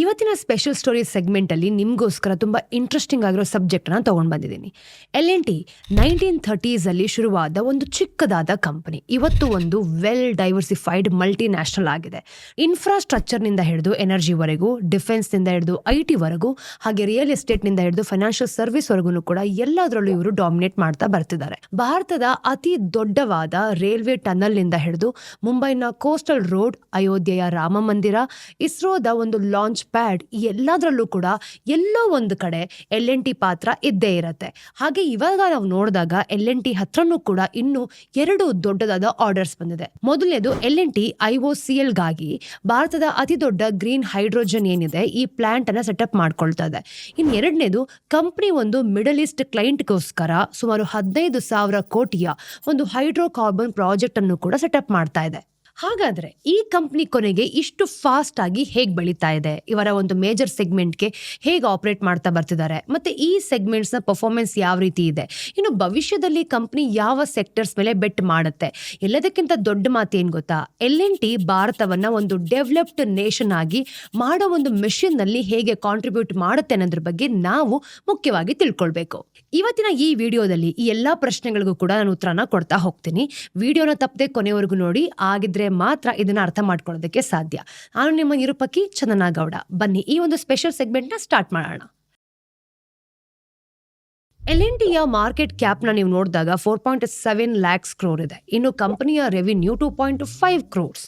ಇವತ್ತಿನ special story ಸೆಗ್ಮೆಂಟಲ್ಲಿ ನಿಮಗೋಸ್ಕರ ತುಂಬ ಇಂಟ್ರೆಸ್ಟಿಂಗ್ ಆಗಿರೋ ಸಬ್ಜೆಕ್ಟನ್ನ ತೊಗೊಂಡು ಬಂದಿದ್ದೀನಿ. ಎಲ್ ಎನ್ ಟಿ ನೈನ್ಟೀನ್ ಥರ್ಟೀಸಲ್ಲಿ ಶುರುವಾದ ಒಂದು ಚಿಕ್ಕದಾದ ಕಂಪನಿ ಇವತ್ತು ಒಂದು ವೆಲ್ ಡೈವರ್ಸಿಫೈಡ್ ಮಲ್ಟಿ ನ್ಯಾಷನಲ್ ಆಗಿದೆ ಇನ್ಫ್ರಾಸ್ಟ್ರಕ್ಚರ್ನಿಂದ ಹಿಡಿದು ಎನರ್ಜಿವರೆಗೂ ಡಿಫೆನ್ಸ್ನಿಂದ ಹಿಡಿದು ಐ ಟಿವರೆಗೂ ಹಾಗೆ ರಿಯಲ್ ಎಸ್ಟೇಟ್ನಿಂದ ಹಿಡಿದು ಫೈನಾನ್ಷಿಯಲ್ ಸರ್ವಿಸ್ವರೆಗೂ ಕೂಡ ಎಲ್ಲದರಲ್ಲೂ ಇವರು ಡಾಮಿನೇಟ್ ಮಾಡ್ತಾ ಬರ್ತಿದ್ದಾರೆ. ಭಾರತದ ಅತಿ ದೊಡ್ಡವಾದ ರೈಲ್ವೆ ಟನಲ್ನಿಂದ ಹಿಡಿದು ಮುಂಬೈನ ಕೋಸ್ಟಲ್ ರೋಡ್ ಅಯೋಧ್ಯೆಯ ರಾಮ ಮಂದಿರ, ಇಸ್ರೋದ ಒಂದು ಲಾಂಚ್ ಪ್ಯಾಡ್ ಎಲ್ಲದರಲ್ಲೂ ಕೂಡ ಎಲ್ಲೋ ಒಂದು ಕಡೆ ಎಲ್ ಎನ್ ಟಿ ಪಾತ್ರ ಇದ್ದೇ ಇರುತ್ತೆ. ಹಾಗೆ ಇವಾಗ ನಾವು ನೋಡಿದಾಗ ಎಲ್ ಎನ್ ಟಿ ಹತ್ರನೂ ಕೂಡ ಇನ್ನು ಎರಡು ದೊಡ್ಡದಾದ ಆರ್ಡರ್ಸ್ ಬಂದಿದೆ. ಮೊದಲನೇದು L N T I O C ಎಲ್ಗಾಗಿ ಭಾರತದ ಅತಿ ದೊಡ್ಡ ಗ್ರೀನ್ ಹೈಡ್ರೋಜನ್ ಏನಿದೆ ಈ ಪ್ಲಾಂಟ್ ಅನ್ನ ಸೆಟಪ್ ಮಾಡ್ಕೊಳ್ತಾ ಇದೆ. ಇನ್ನು ಎರಡನೇದು ಕಂಪ್ನಿ ಒಂದು ಮಿಡಲ್ ಈಸ್ಟ್ ಕ್ಲೈಂಟ್ಗೋಸ್ಕರ ಸುಮಾರು ಹದಿನೈದು ಸಾವಿರ ಕೋಟಿಯ ಒಂದು ಹೈಡ್ರೋ ಕಾರ್ಬನ್ ಪ್ರಾಜೆಕ್ಟ್ ಅನ್ನು ಕೂಡ ಸೆಟಪ್ ಮಾಡ್ತಾ ಇದೆ. ಹಾಗಾದ್ರೆ ಈ ಕಂಪ್ನಿ ಕೊನೆಗೆ ಇಷ್ಟು ಫಾಸ್ಟ್ ಆಗಿ ಹೇಗೆ ಬೆಳೀತಾ ಇದೆ? ಇವರ ಒಂದು ಮೇಜರ್ ಸೆಗ್ಮೆಂಟ್ಗೆ ಹೇಗೆ ಆಪರೇಟ್ ಮಾಡ್ತಾ ಬರ್ತಿದ್ದಾರೆ? ಮತ್ತೆ ಈ ಸೆಗ್ಮೆಂಟ್ಸ್ನ ಪರ್ಫಾರ್ಮೆನ್ಸ್ ಯಾವ ರೀತಿ ಇದೆ? ಇನ್ನು ಭವಿಷ್ಯದಲ್ಲಿ ಕಂಪ್ನಿ ಯಾವ ಸೆಕ್ಟರ್ಸ್ ಮೇಲೆ ಬೆಟ್ ಮಾಡುತ್ತೆ? ಎಲ್ಲದಕ್ಕಿಂತ ದೊಡ್ಡ ಮಾತು ಏನ್ ಗೊತ್ತಾ? ಎಲ್ ಎನ್ ಟಿ ಭಾರತವನ್ನ ಒಂದು ಡೆವಲಪ್ಡ್ ನೇಷನ್ ಆಗಿ ಮಾಡೋ ಒಂದು ಮೆಷಿನ್ನಲ್ಲಿ ಹೇಗೆ ಕಾಂಟ್ರಿಬ್ಯೂಟ್ ಮಾಡುತ್ತೆ ಅನ್ನೋದ್ರ ಬಗ್ಗೆ ನಾವು ಮುಖ್ಯವಾಗಿ ತಿಳ್ಕೊಳ್ಬೇಕು. ಇವತ್ತಿನ ಈ ವಿಡಿಯೋದಲ್ಲಿ ಈ ಎಲ್ಲಾ ಪ್ರಶ್ನೆಗಳಿಗೂ ಕೂಡ ನಾನು ಉತ್ತರನ ಕೊಡ್ತಾ ಹೋಗ್ತೀನಿ. ವಿಡಿಯೋನ ತಪ್ಪದೆ ಕೊನೆವರೆಗೂ ನೋಡಿ. ಆಗಿದ್ರೆ ಮಾತ್ರ ಇದನ್ನ ಅರ್ಥ ಮಾಡ್ಕೊಳ್ಳೋದಕ್ಕೆ ಸಾಧ್ಯ. ನಾನು ನಿಮ್ಮ ನಿರೂಪಕಿ ಚಂದನಾಗೌಡ. ಬನ್ನಿ, ಈ ಒಂದು ಸ್ಪೆಷಲ್ ಸೆಗ್ಮೆಂಟ್ನ ಸ್ಟಾರ್ಟ್ ಮಾಡೋಣ. ಎಲ್ ಎನ್ ಟಿಯ ಮಾರ್ಕೆಟ್ ಕ್ಯಾಪ್ನ ನೀವು ನೋಡಿದಾಗ four point seven lakhs crore ಇದೆ. ಇನ್ನು ಕಂಪನಿಯ revenue two point five crores.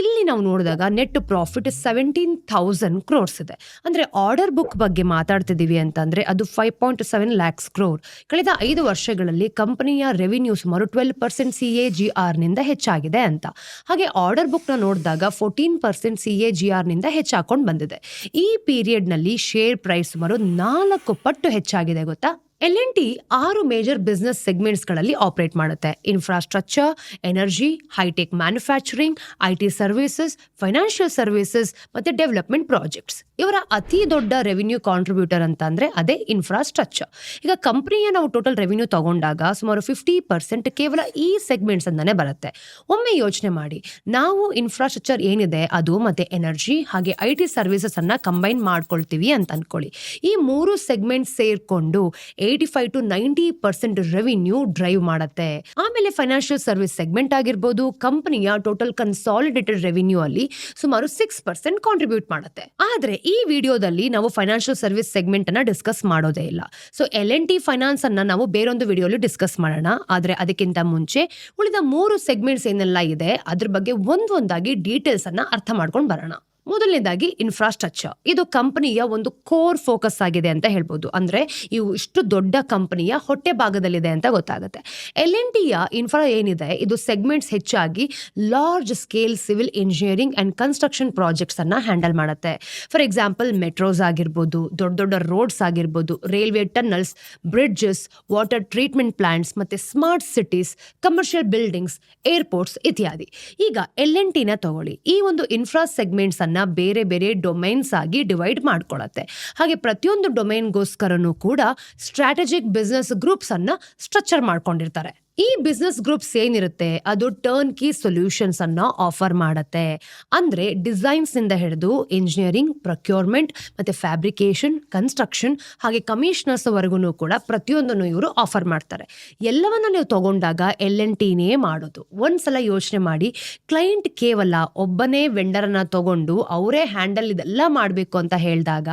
ಇಲ್ಲಿ ನಾವು ನೋಡಿದಾಗ net profit seventeen thousand crores ಇದೆ. ಅಂದರೆ ಆರ್ಡರ್ ಬುಕ್ ಬಗ್ಗೆ ಮಾತಾಡ್ತಿದ್ದೀವಿ ಅಂತಂದರೆ ಅದು five point seven lakhs crore ಕಳೆದ ಐದು ವರ್ಷಗಳಲ್ಲಿ ಕಂಪನಿಯ ರೆವಿನ್ಯೂ ಸುಮಾರು twelve percent C A G ಆರ್ನಿಂದ ಹೆಚ್ಚಾಗಿದೆ ಅಂತ. ಹಾಗೆ ಆರ್ಡರ್ ಬುಕ್ನ ನೋಡಿದಾಗ fourteen percent C A G ಆರ್ನಿಂದ ಹೆಚ್ಚಾಕೊಂಡು ಬಂದಿದೆ. ಈ ಪೀರಿಯಡ್ನಲ್ಲಿ ಶೇರ್ ಪ್ರೈಸ್ ಸುಮಾರು ನಾಲ್ಕು ಪಟ್ಟು ಹೆಚ್ಚಾಗಿದೆ ಗೊತ್ತಾ? ಎಲ್ ಎನ್ ಟಿ ಆರು ಮೇಜರ್ ಬಿಸ್ನೆಸ್ ಸೆಗ್ಮೆಂಟ್ಸ್ಗಳಲ್ಲಿ ಆಪರೇಟ್ ಮಾಡುತ್ತೆ. Infrastructure energy hitech manufacturing I T services financial services ಮತ್ತೆ ಡೆವಲಪ್ಮೆಂಟ್ ಪ್ರಾಜೆಕ್ಟ್ಸ್ ಇವರ ಅತಿ ದೊಡ್ಡ ರೆವಿನ್ಯೂ ಕಾಂಟ್ರಿಬ್ಯೂಟರ್ ಅಂತಂದರೆ ಅದೇ ಇನ್ಫ್ರಾಸ್ಟ್ರಕ್ಚರ್ ಈಗ ಕಂಪ್ನಿಯ ನಾವು ಟೋಟಲ್ ರೆವಿನ್ಯೂ ತಗೊಂಡಾಗ ಸುಮಾರು ಫಿಫ್ಟಿ ಪರ್ಸೆಂಟ್ ಕೇವಲ ಈ ಸೆಗ್ಮೆಂಟ್ಸ್ ಅಂತಾನೆ ಬರುತ್ತೆ. ಒಮ್ಮೆ ಯೋಚನೆ ಮಾಡಿ, ನಾವು ಇನ್ಫ್ರಾಸ್ಟ್ರಕ್ಚರ್ ಏನಿದೆ, ಅದು ಮತ್ತೆ ಎನರ್ಜಿ ಹಾಗೆ ಐ ಟಿ ಸರ್ವಿಸಸ್ ಅನ್ನ ಕಂಬೈನ್ ಮಾಡ್ಕೊಳ್ತೀವಿ ಅಂತ ಅನ್ಕೊಳ್ಳಿ. ಈ ಮೂರು ಸೆಗ್ಮೆಂಟ್ ಸೇರ್ಕೊಂಡು eighty five to ninety percent revenue drive ಮಾಡುತ್ತೆ. ಆಮೇಲೆ ಫೈನಾನ್ಷಿಯಲ್ ಸರ್ವಿಸ್ ಸೆಗ್ಮೆಂಟ್ ಆಗಿರ್ಬೋದು ಕಂಪನಿಯ ಟೋಟಲ್ ಕನ್ಸಾಲಿಡೇಟೆಡ್ ರೆವಿನ್ಯೂ ಅಲ್ಲಿ ಸುಮಾರು ಸಿಕ್ಸ್ ಪರ್ಸೆಂಟ್ ಕಾಂಟ್ರಿಬ್ಯೂಟ್ ಮಾಡುತ್ತೆ. ಆದ್ರೆ ಈ ವಿಡಿಯೋದಲ್ಲಿ ನಾವು ಫೈನಾನ್ಷಿಯಲ್ ಸರ್ವಿಸ್ ಸೆಗ್ಮೆಂಟ್ ಅನ್ನ ಡಿಸ್ಕಸ್ ಮಾಡೋದೇ ಇಲ್ಲ. So L N T finance ಅನ್ನ ನಾವು ಬೇರೊಂದು ವಿಡಿಯೋಲಿ ಡಿಸ್ಕಸ್ ಮಾಡೋಣ. ಆದ್ರೆ ಅದಕ್ಕಿಂತ ಮುಂಚೆ ಉಳಿದ ಮೂರು ಸೆಗ್ಮೆಂಟ್ಸ್ ಏನೆಲ್ಲ ಇದೆ, ಅದ್ರ ಬಗ್ಗೆ ಒಂದೊಂದಾಗಿ ಡೀಟೇಲ್ಸ್ ಅನ್ನ ಅರ್ಥ ಮಾಡ್ಕೊಂಡು ಬರೋಣ. ಮೊದಲನೇದಾಗಿ ಇನ್ಫ್ರಾಸ್ಟ್ರಕ್ಚರ್ ಇದು ಕಂಪನಿಯ ಒಂದು ಕೋರ್ ಫೋಕಸ್ ಆಗಿದೆ ಅಂತ ಹೇಳ್ಬೋದು. ಅಂದ್ರೆ ಇವು ಇಷ್ಟು ದೊಡ್ಡ ಕಂಪನಿಯ ಹೊಟ್ಟೆ ಭಾಗದಲ್ಲಿದೆ ಅಂತ ಗೊತ್ತಾಗುತ್ತೆ. ಎಲ್ ಎನ್ ಟಿಯ ಇನ್ಫ್ರಾ ಏನಿದೆ? ಇದು ಸೆಗ್ಮೆಂಟ್ಸ್ ಹೆಚ್ಚಾಗಿ large scale civil engineering and construction projects ಅನ್ನ ಹ್ಯಾಂಡಲ್ ಮಾಡುತ್ತೆ. ಫಾರ್ ಎಕ್ಸಾಂಪಲ್ ಮೆಟ್ರೋಸ್ ಆಗಿರ್ಬೋದು, ದೊಡ್ಡ ದೊಡ್ಡ ರೋಡ್ಸ್ ಆಗಿರ್ಬೋದು railway tunnels bridges water treatment plants ಮತ್ತೆ smart cities commercial buildings airports ಇತ್ಯಾದಿ. ಈಗ ಎಲ್ ಎನ್ ಟಿನ ತಗೊಳ್ಳಿ. ಈ ಒಂದು ಇನ್ಫ್ರಾ ಸೆಗ್ಮೆಂಟ್ಸ್ ಅನ್ನ ಬೇರೆ ಬೇರೆ ಡೊಮೈನ್ಸ್ ಆಗಿ ಡಿವೈಡ್ ಮಾಡ್ಕೊಳತ್ತೆ. ಹಾಗೆ ಪ್ರತಿಯೊಂದು ಡೊಮೈನ್ಗೋಸ್ಕರನೂ ಕೂಡ ಸ್ಟ್ರಾಟಜಿಕ್ ಬಿಸ್ನೆಸ್ ಗ್ರೂಪ್ಸ್ ಅನ್ನ ಸ್ಟ್ರಕ್ಚರ್ ಮಾಡ್ಕೊಂಡಿರ್ತಾರೆ. ಈ ಬಿಸ್ನೆಸ್ ಗ್ರೂಪ್ಸ್ ಏನಿರುತ್ತೆ? ಅದು ಟರ್ನ್ ಕೀ ಸೊಲ್ಯೂಷನ್ಸ್ ಅನ್ನ ಆಫರ್ ಮಾಡುತ್ತೆ. ಅಂದ್ರೆ ಡಿಸೈನ್ಸ್ ಇಂದ ಹಿಡಿದು ಇಂಜಿನಿಯರಿಂಗ್ ಪ್ರೊಕ್ಯೂರ್ಮೆಂಟ್ ಮತ್ತೆ ಫ್ಯಾಬ್ರಿಕೇಶನ್ ಕನ್ಸ್ಟ್ರಕ್ಷನ್ ಹಾಗೆ ಕಮಿಷನರ್ಸ್ ವರೆಗೂ ಕೂಡ ಪ್ರತಿಯೊಂದನ್ನು ಇವರು ಆಫರ್ ಮಾಡ್ತಾರೆ. ಎಲ್ಲವನ್ನ ನೀವು ತಗೊಂಡಾಗ ಎಲ್ ಎನ್ ಟಿನೇ ಮಾಡೋದು. ಒಂದ್ಸಲ ಯೋಚನೆ ಮಾಡಿ ಕ್ಲೈಂಟ್ ಕೇವಲ ಒಬ್ಬನೇ ವೆಂಡರ್ನ ತಗೊಂಡು ಅವರೇ ಹ್ಯಾಂಡಲ್ ಇದೆಲ್ಲ ಮಾಡಬೇಕು ಅಂತ ಹೇಳಿದಾಗ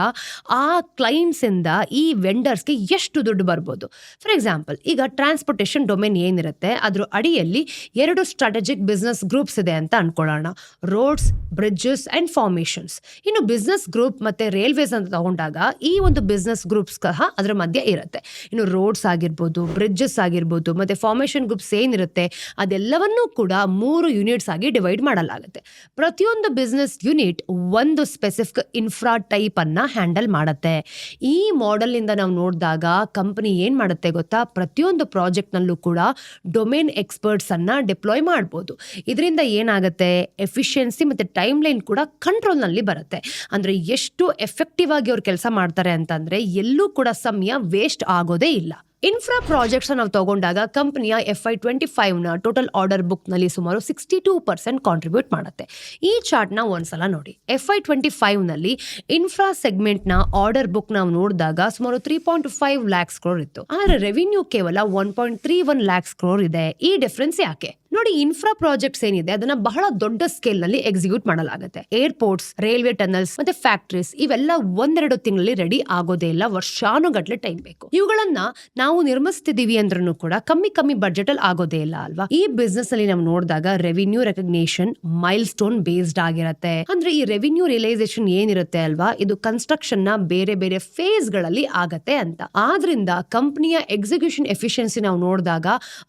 ಆ ಕ್ಲೈಂಟ್ಸ್ ಇಂದ ಈ ವೆಂಡರ್ಸ್ಗೆ ಎಷ್ಟು ದುಡ್ಡು ಬರ್ಬೋದು? ಫಾರ್ ಎಕ್ಸಾಂಪಲ್ ಈಗ ಟ್ರಾನ್ಸ್ಪೋರ್ಟೇಷನ್ ಡೊಮೇನ್ ಏನಿರುತ್ತೆ? ಅದ್ರ ಅಡಿಯಲ್ಲಿ ಎರಡು ಸ್ಟ್ರಾಟಜಿಕ್ ಬಿಸ್ನೆಸ್ ಗ್ರೂಪ್ಸ್ ಇದೆ ಅಂತ ಅನ್ಕೊಳ್ಳೋಣ. ರೋಡ್ಸ್ ಬ್ರಿಡ್ಜಸ್ ಅಂಡ್ ಫಾರ್ಮೇಷನ್ಸ್ ಇನ್ನು ಬಿಸ್ನೆಸ್ ಗ್ರೂಪ್ ಮತ್ತೆ ರೈಲ್ವೇಸ್ ಅಂತ ತಗೊಂಡಾಗ ಈ ಒಂದು ಬಿಸ್ನೆಸ್ ಗ್ರೂಪ್ಸ್ ಸಹ ಅದರ ಮಧ್ಯೆ ಇರುತ್ತೆ. ಇನ್ನು ರೋಡ್ಸ್ ಆಗಿರ್ಬೋದು ಬ್ರಿಡ್ಜಸ್ ಆಗಿರ್ಬೋದು, ಮತ್ತೆ ಫಾರ್ಮೇಷನ್ ಗ್ರೂಪ್ಸ್ ಏನಿರುತ್ತೆ, ಅದೆಲ್ಲವನ್ನೂ ಕೂಡ ಮೂರು ಯೂನಿಟ್ಸ್ ಆಗಿ ಡಿವೈಡ್ ಮಾಡಲಾಗುತ್ತೆ. ಪ್ರತಿಯೊಂದು ಬಿಸ್ನೆಸ್ ಯೂನಿಟ್ ಒಂದು ಸ್ಪೆಸಿಫಿಕ್ ಇನ್ಫ್ರಾ ಟೈಪ್ ಅನ್ನ ಹ್ಯಾಂಡಲ್ ಮಾಡುತ್ತೆ. ಈ ಮಾಡೆಲ್ ಇಂದ ನಾವು ನೋಡಿದಾಗ ಕಂಪನಿ ಏನು ಮಾಡುತ್ತೆ ಗೊತ್ತಾ? ಪ್ರತಿಯೊಂದು ಪ್ರಾಜೆಕ್ಟ್ ನಲ್ಲೂ ಕೂಡ ಡೊಮೇನ್ ಎಕ್ಸ್ಪರ್ಟ್ಸನ್ನು ಡಿಪ್ಲಾಯ್ ಮಾಡ್ಬೋದು. ಇದರಿಂದ ಏನಾಗುತ್ತೆ? ಎಫಿಷಿಯನ್ಸಿ ಮತ್ತು ಟೈಮ್ ಲೈನ್ ಕೂಡ ಕಂಟ್ರೋಲ್ನಲ್ಲಿ ಬರುತ್ತೆ. ಅಂದರೆ ಎಷ್ಟು ಎಫೆಕ್ಟಿವ್ ಆಗಿ ಅವ್ರು ಕೆಲಸ ಮಾಡ್ತಾರೆ ಅಂತಂದರೆ ಎಲ್ಲೂ ಕೂಡ ಸಮಯ ವೇಸ್ಟ್ ಆಗೋದೇ ಇಲ್ಲ. ಇನ್ಫ್ರಾ ಪ್ರಾಜೆಕ್ಟ್ಸ್ ನಾವು ತಗೊಂಡಾಗ ಕಂಪನಿಯ ಎಫ್ ಐ ಟ್ವೆಂಟಿ ಫೈವ್ನ ಟೋಟಲ್ ಆರ್ಡರ್ ಬುಕ್ನಲ್ಲಿ ಸುಮಾರು ಸಿಕ್ಸ್ಟಿ ಟೂ ಪರ್ಸೆಂಟ್ ಕಾಂಟ್ರಿಬ್ಯೂಟ್ ಮಾಡುತ್ತೆ. ಈ ಚಾರ್ಟ್ನ ಒಂದ್ಸಲ ನೋಡಿ. ಎಫ್ ಐ ಟ್ವೆಂಟಿ ಫೈವ್ನಲ್ಲಿ ಇನ್ಫ್ರಾ ಸೆಗ್ಮೆಂಟ್ನ ಆರ್ಡರ್ ಬುಕ್ ನಾವು ನೋಡಿದಾಗ ಸುಮಾರು three point five lakhs crore ಇತ್ತು. ಆದ್ರೆ ರೆವಿನ್ಯೂ ಕೇವಲ one point three one lakhs crore ಇದೆ. ಈ ಡಿಫ್ರೆನ್ಸ್ ಯಾಕೆ? ನೋಡಿ ಇನ್ಫ್ರಾ ಪ್ರಾಜೆಕ್ಟ್ಸ್ ಏನಿದೆ, ಅದನ್ನ ಬಹಳ ದೊಡ್ಡ ಸ್ಕೇಲ್ನಲ್ಲಿ ಎಕ್ಸಿಕ್ಯೂಟ್ ಮಾಡಲಾಗುತ್ತೆ. ಏರ್ಪೋರ್ಟ್ಸ್ ರೈಲ್ವೆ ಟನಲ್ಸ್ ಮತ್ತೆ ಫ್ಯಾಕ್ಟ್ರೀಸ್ ಇವೆಲ್ಲ ಒಂದೆರಡು ತಿಂಗಳಲ್ಲಿ ರೆಡಿ ಆಗೋದೇ ಇಲ್ಲ, ವರ್ಷಾನುಗಟ್ಲೆ ಟೈಮ್ ಬೇಕು. ಇವುಗಳನ್ನ ನಾವು ನಿರ್ಮಿಸ್ತಿದೀವಿ ಅಂದ್ರೂ ಕೂಡ ಕಮ್ಮಿ ಕಮ್ಮಿ ಬಜೆಟ್ ಅಲ್ಲಿ ಆಗೋದೇ ಇಲ್ಲ ಅಲ್ವಾ? ಈ ಬಿಸ್ನೆಸ್ ಅಲ್ಲಿ ನಾವು ನೋಡಿದಾಗ revenue recognition milestone based ಆಗಿರುತ್ತೆ. ಅಂದ್ರೆ ಈ ರೆವಿನ್ಯೂ ರಿಯಲೈಸೇಷನ್ ಏನಿರುತ್ತೆ ಅಲ್ವಾ? ಇದು ಕನ್ಸ್ಟ್ರಕ್ಷನ್ನ ಬೇರೆ ಬೇರೆ ಫೇಸ್ಗಳಲ್ಲಿ ಆಗತ್ತೆ ಅಂತ. ಆದ್ರಿಂದ ಕಂಪನಿಯ ಎಕ್ಸಿಕ್ಯೂಷನ್ ಎಫಿಷಿಯನ್ಸಿ ನಾವು ನೋಡಿದಾಗ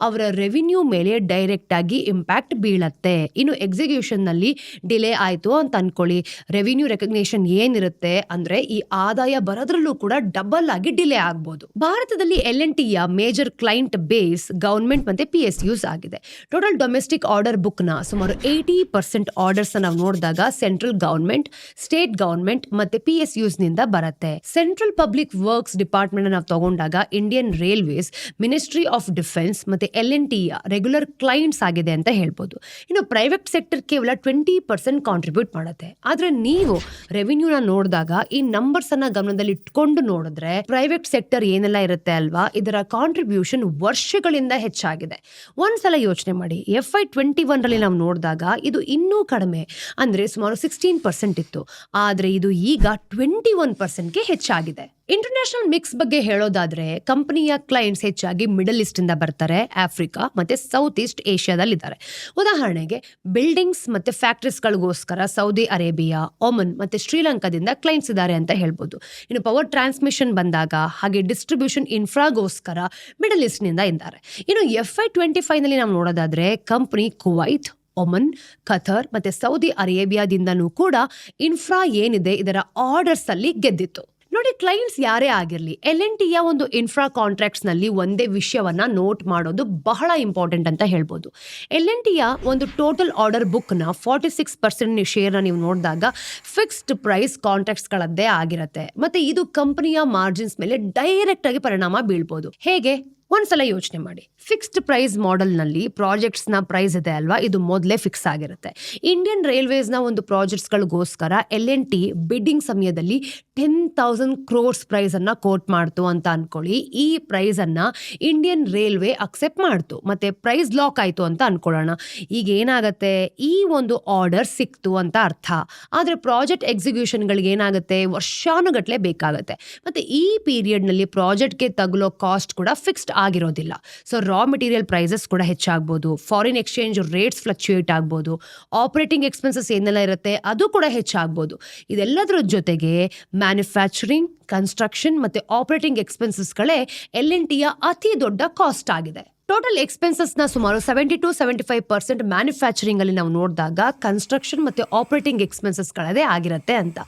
ಅವರ ರೆವಿನ್ಯೂ ಮೇಲೆ ಡೈರೆಕ್ಟ್ ಆಗಿ ಇಂಪ್ಯಾಕ್ಟ್ ಬೀಳತ್ತೆ. ಇನ್ನು ಎಕ್ಸಿಕ್ಯೂಷನ್ನಲ್ಲಿ ಡಿಲೇ ಆಯ್ತು ಅಂತ ಅನ್ಕೊಳ್ಳಿ. ರೆವಿನ್ಯೂ ರೆಕಗ್ನೇಷನ್ ಏನಿರುತ್ತೆ ಅಂದ್ರೆ ಈ ಆದಾಯ ಬರೋದ್ರಲ್ಲೂ ಕೂಡ ಡಬಲ್ ಆಗಿ ಡಿಲೇ ಆಗ್ಬೋದು. ಭಾರತದಲ್ಲಿ ಎಲ್ ಎನ್ ಟಿಯ ಮೇಜರ್ ಕ್ಲೈಂಟ್ ಬೇಸ್ ಗವರ್ಮೆಂಟ್ ಮತ್ತೆ ಪಿ ಎಸ್ ಯೂಸ್ ಆಗಿದೆ. ಟೋಟಲ್ ಡೊಮೆಸ್ಟಿಕ್ ಆರ್ಡರ್ ಬುಕ್ನ ಸುಮಾರು ಏಯ್ಟಿ ಪರ್ಸೆಂಟ್ ಆರ್ಡರ್ಸ್ ನಾವು ನೋಡಿದಾಗ ಸೆಂಟ್ರಲ್ ಗವರ್ಮೆಂಟ್ ಸ್ಟೇಟ್ ಗೌರ್ಮೆಂಟ್ ಮತ್ತೆ ಪಿ ಎಸ್ ಯೂಸ್ನಿಂದ ಬರುತ್ತೆ. ಸೆಂಟ್ರಲ್ ಪಬ್ಲಿಕ್ ವರ್ಕ್ಸ್ ಡಿಪಾರ್ಟ್ಮೆಂಟ್ ನಾವು ತಗೊಂಡಾಗ Indian railways ministry of defence ಮತ್ತೆ ಎಲ್ ಎನ್ ಟಿಯ ರೆಗ್ಯುಲರ್ ಕ್ಲೈಂಟ್ಸ್ ಆಗಿದೆ ಅಂತ ಹೇಳ್ಬೋದು. ಇನ್ನು ಪ್ರೈವೇಟ್ ಸೆಕ್ಟರ್ ಕೇವಲ ಟ್ವೆಂಟಿ ಪರ್ಸೆಂಟ್ ಕಾಂಟ್ರಿಬ್ಯೂಟ್ ಮಾಡುತ್ತೆ. ಆದರೆ ನೀವು ರೆವಿನ್ಯೂನ ನೋಡಿದಾಗ ಈ ನಂಬರ್ಸ್ ಅನ್ನ ಗಮನದಲ್ಲಿ ಇಟ್ಕೊಂಡು ನೋಡಿದ್ರೆ ಪ್ರೈವೇಟ್ ಸೆಕ್ಟರ್ ಏನೆಲ್ಲ ಇರುತ್ತೆ ಅಲ್ವಾ? ಇದರ ಕಾಂಟ್ರಿಬ್ಯೂಷನ್ ವರ್ಷಗಳಿಂದ ಹೆಚ್ಚಾಗಿದೆ. ಒಂದ್ಸಲ ಯೋಚನೆ ಮಾಡಿ. ಎಫ್ ಐ ಟ್ವೆಂಟಿ ಒನ್ ರಲ್ಲಿ ನಾವು ನೋಡಿದಾಗ ಇದು ಇನ್ನೂ ಕಡಿಮೆ. ಅಂದ್ರೆ ಸುಮಾರು ಸಿಕ್ಸ್ಟೀನ್ ಪರ್ಸೆಂಟ್ ಇತ್ತು. ಆದರೆ ಇದು ಈಗ ಟ್ವೆಂಟಿ ಒನ್ ಪರ್ಸೆಂಟ್ಗೆ ಹೆಚ್ಚಾಗಿದೆ. ಇಂಟರ್ನ್ಯಾಷನಲ್ ಮಿಕ್ಸ್ ಬಗ್ಗೆ ಹೇಳೋದಾದ್ರೆ ಕಂಪನಿಯ ಕ್ಲೈಂಟ್ಸ್ ಹೆಚ್ಚಾಗಿ ಮಿಡಲ್ ಈಸ್ಟ್ ಇಂದ ಬರ್ತಾರೆ ಆಫ್ರಿಕಾ ಮತ್ತೆ ಸೌತ್ ಈಸ್ಟ್ ಏಷ್ಯಾದಲ್ಲಿ ಇದ್ದಾರೆ ಉದಾಹರಣೆಗೆ ಬಿಲ್ಡಿಂಗ್ಸ್ ಮತ್ತೆ ಫ್ಯಾಕ್ಟ್ರೀಸ್ಗಳಿಗೋಸ್ಕರ ಸೌದಿ ಅರೇಬಿಯಾ ಒಮನ್ ಮತ್ತೆ ಶ್ರೀಲಂಕಾದಿಂದ ಕ್ಲೈಂಟ್ಸ್ ಇದ್ದಾರೆ ಅಂತ ಹೇಳ್ಬೋದು. ಇನ್ನು ಪವರ್ ಟ್ರಾನ್ಸ್ಮಿಷನ್ ಬಂದಾಗ, ಹಾಗೆ ಡಿಸ್ಟ್ರಿಬ್ಯೂಷನ್ ಇನ್ಫ್ರಾಗೋಸ್ಕರ ಮಿಡಲ್ ಈಸ್ಟ್ನಿಂದ ಇದ್ದಾರೆ. ಇನ್ನು ಎಫ್ ಐ ಟ್ವೆಂಟಿ ಫೈವ್ನಲ್ಲಿ ನಾವು ನೋಡೋದಾದ್ರೆ ಕಂಪ್ನಿ ಕುವೈತ್ ಒಮನ್ ಖತರ್ ಮತ್ತೆ ಸೌದಿ ಅರೇಬಿಯಾದಿಂದನೂ ಕೂಡ ಇನ್ಫ್ರಾ ಏನಿದೆ, ಇದರ ಆರ್ಡರ್ಸ್ ಅಲ್ಲಿ ಗೆದ್ದಿತ್ತು. ನೋಡಿ ಕ್ಲೈಂಟ್ಸ್ ಯಾರೇ ಆಗಿರಲಿ ಎಲ್ ಎನ್ ಟಿಯ ಒಂದು ಇನ್ಫ್ರಾ ಕಾಂಟ್ರಾಕ್ಟ್ಸ್ನಲ್ಲಿ ಒಂದೇ ವಿಷಯವನ್ನು ನೋಟ್ ಮಾಡೋದು ಬಹಳ ಇಂಪಾರ್ಟೆಂಟ್ ಅಂತ ಹೇಳ್ಬೋದು. ಎಲ್ ಎನ್ ಟಿಯ ಒಂದು ಟೋಟಲ್ ಆರ್ಡರ್ ಬುಕ್ನ ಫಾರ್ಟಿ ಸಿಕ್ಸ್ ಪರ್ಸೆಂಟ್ ಶೇರ್ನ ನೀವು ನೋಡಿದಾಗ ಫಿಕ್ಸ್ಡ್ ಪ್ರೈಸ್ ಕಾಂಟ್ರಾಕ್ಟ್ಸ್ಗಳದ್ದೇ ಆಗಿರುತ್ತೆ. ಮತ್ತು ಇದು ಕಂಪನಿಯ ಮಾರ್ಜಿನ್ಸ್ ಮೇಲೆ ಡೈರೆಕ್ಟಾಗಿ ಪರಿಣಾಮ ಬೀಳ್ಬೋದು. ಹೇಗೆ? ಒಂದ್ಸಲ ಯೋಚನೆ ಮಾಡಿ. ಫಿಕ್ಸ್ಡ್ ಪ್ರೈಸ್ ಮಾಡೆಲ್ನಲ್ಲಿ ಪ್ರಾಜೆಕ್ಟ್ಸ್ನ ಪ್ರೈಸ್ ಇದೆ ಅಲ್ವಾ? ಇದು ಮೊದಲೇ ಫಿಕ್ಸ್ ಆಗಿರುತ್ತೆ. ಇಂಡಿಯನ್ ರೈಲ್ವೇಸ್ನ ಒಂದು ಪ್ರಾಜೆಕ್ಟ್ಸ್ಗಳಿಗೋಸ್ಕರ ಎಲ್ ಎನ್ ಟಿ ಬಿಡ್ಡಿಂಗ್ ಸಮಯದಲ್ಲಿ ಟೆನ್ ತೌಸಂಡ್ ಕ್ರೋರ್ಸ್ ಪ್ರೈಸನ್ನು ಕೋಟ್ ಮಾಡ್ತು ಅಂತ ಅಂದ್ಕೊಳ್ಳಿ ಈ ಪ್ರೈಸನ್ನು ಇಂಡಿಯನ್ ರೈಲ್ವೆ ಅಕ್ಸೆಪ್ಟ್ ಮಾಡ್ತು. ಮತ್ತು ಪ್ರೈಸ್ ಲಾಕ್ ಆಯಿತು ಅಂತ ಅಂದ್ಕೊಳ್ಳೋಣ ಈಗ ಏನಾಗುತ್ತೆ? ಈ ಒಂದು ಆರ್ಡರ್ ಸಿಕ್ತು ಅಂತ ಅರ್ಥ. ಆದರೆ ಪ್ರಾಜೆಕ್ಟ್ ಎಕ್ಸಿಕ್ಯೂಷನ್ಗಳಿಗೆ ಏನಾಗುತ್ತೆ? ವರ್ಷಾನುಗಟ್ಟಲೆ ಬೇಕಾಗುತ್ತೆ. ಮತ್ತು ಈ ಪೀರಿಯಡ್ನಲ್ಲಿ ಪ್ರಾಜೆಕ್ಟ್ಗೆ ತಗುಲೋ ಕಾಸ್ಟ್ ಕೂಡ ಫಿಕ್ಸ್ಡ್ ಆಗಿರೋದಿಲ್ಲ. ಸೊ ರಾ ಮೆಟೀರಿಯಲ್ ಪ್ರೈಸಸ್ ಕೂಡ ಹೆಚ್ಚಾಗ್ಬೋದು. ಫಾರಿನ್ ಎಕ್ಸ್ಚೇಂಜ್ ರೇಟ್ಸ್ ಫ್ಲಕ್ಚುಯೇಟ್ ಆಗ್ಬೋದು. ಆಪರೇಟಿಂಗ್ ಎಕ್ಸ್ಪೆನ್ಸಸ್ ಏನೆಲ್ಲ ಇರುತ್ತೆ, ಅದು ಕೂಡ ಹೆಚ್ಚಾಗ್ಬೋದು. ಇದೆಲ್ಲದರ ಜೊತೆಗೆ ಮ್ಯಾನುಫ್ಯಾಕ್ಚರಿಂಗ್ ಕನ್ಸ್ಟ್ರಕ್ಷನ್ ಮತ್ತು ಆಪರೇಟಿಂಗ್ ಎಕ್ಸ್ಪೆನ್ಸಸ್ಗಳೇ ಎಲ್ ಎನ್ ಟಿಯ ಅತಿ ದೊಡ್ಡ ಕಾಸ್ಟ್ ಆಗಿದೆ. ಟೋಟಲ್ ಎಕ್ಸ್ಪೆನ್ಸಸ್ನ ಸುಮಾರು seventy to seventy five percent manufacturing ಅಲ್ಲಿ ನಾವು ನೋಡಿದಾಗ ಕನ್ಸ್ಟ್ರಕ್ಷನ್ ಮತ್ತೆ ಆಪರೇಟಿಂಗ್ ಎಕ್ಸ್ಪೆನ್ಸಸ್ ಗಳದೇ ಆಗಿರುತ್ತೆ ಅಂತ.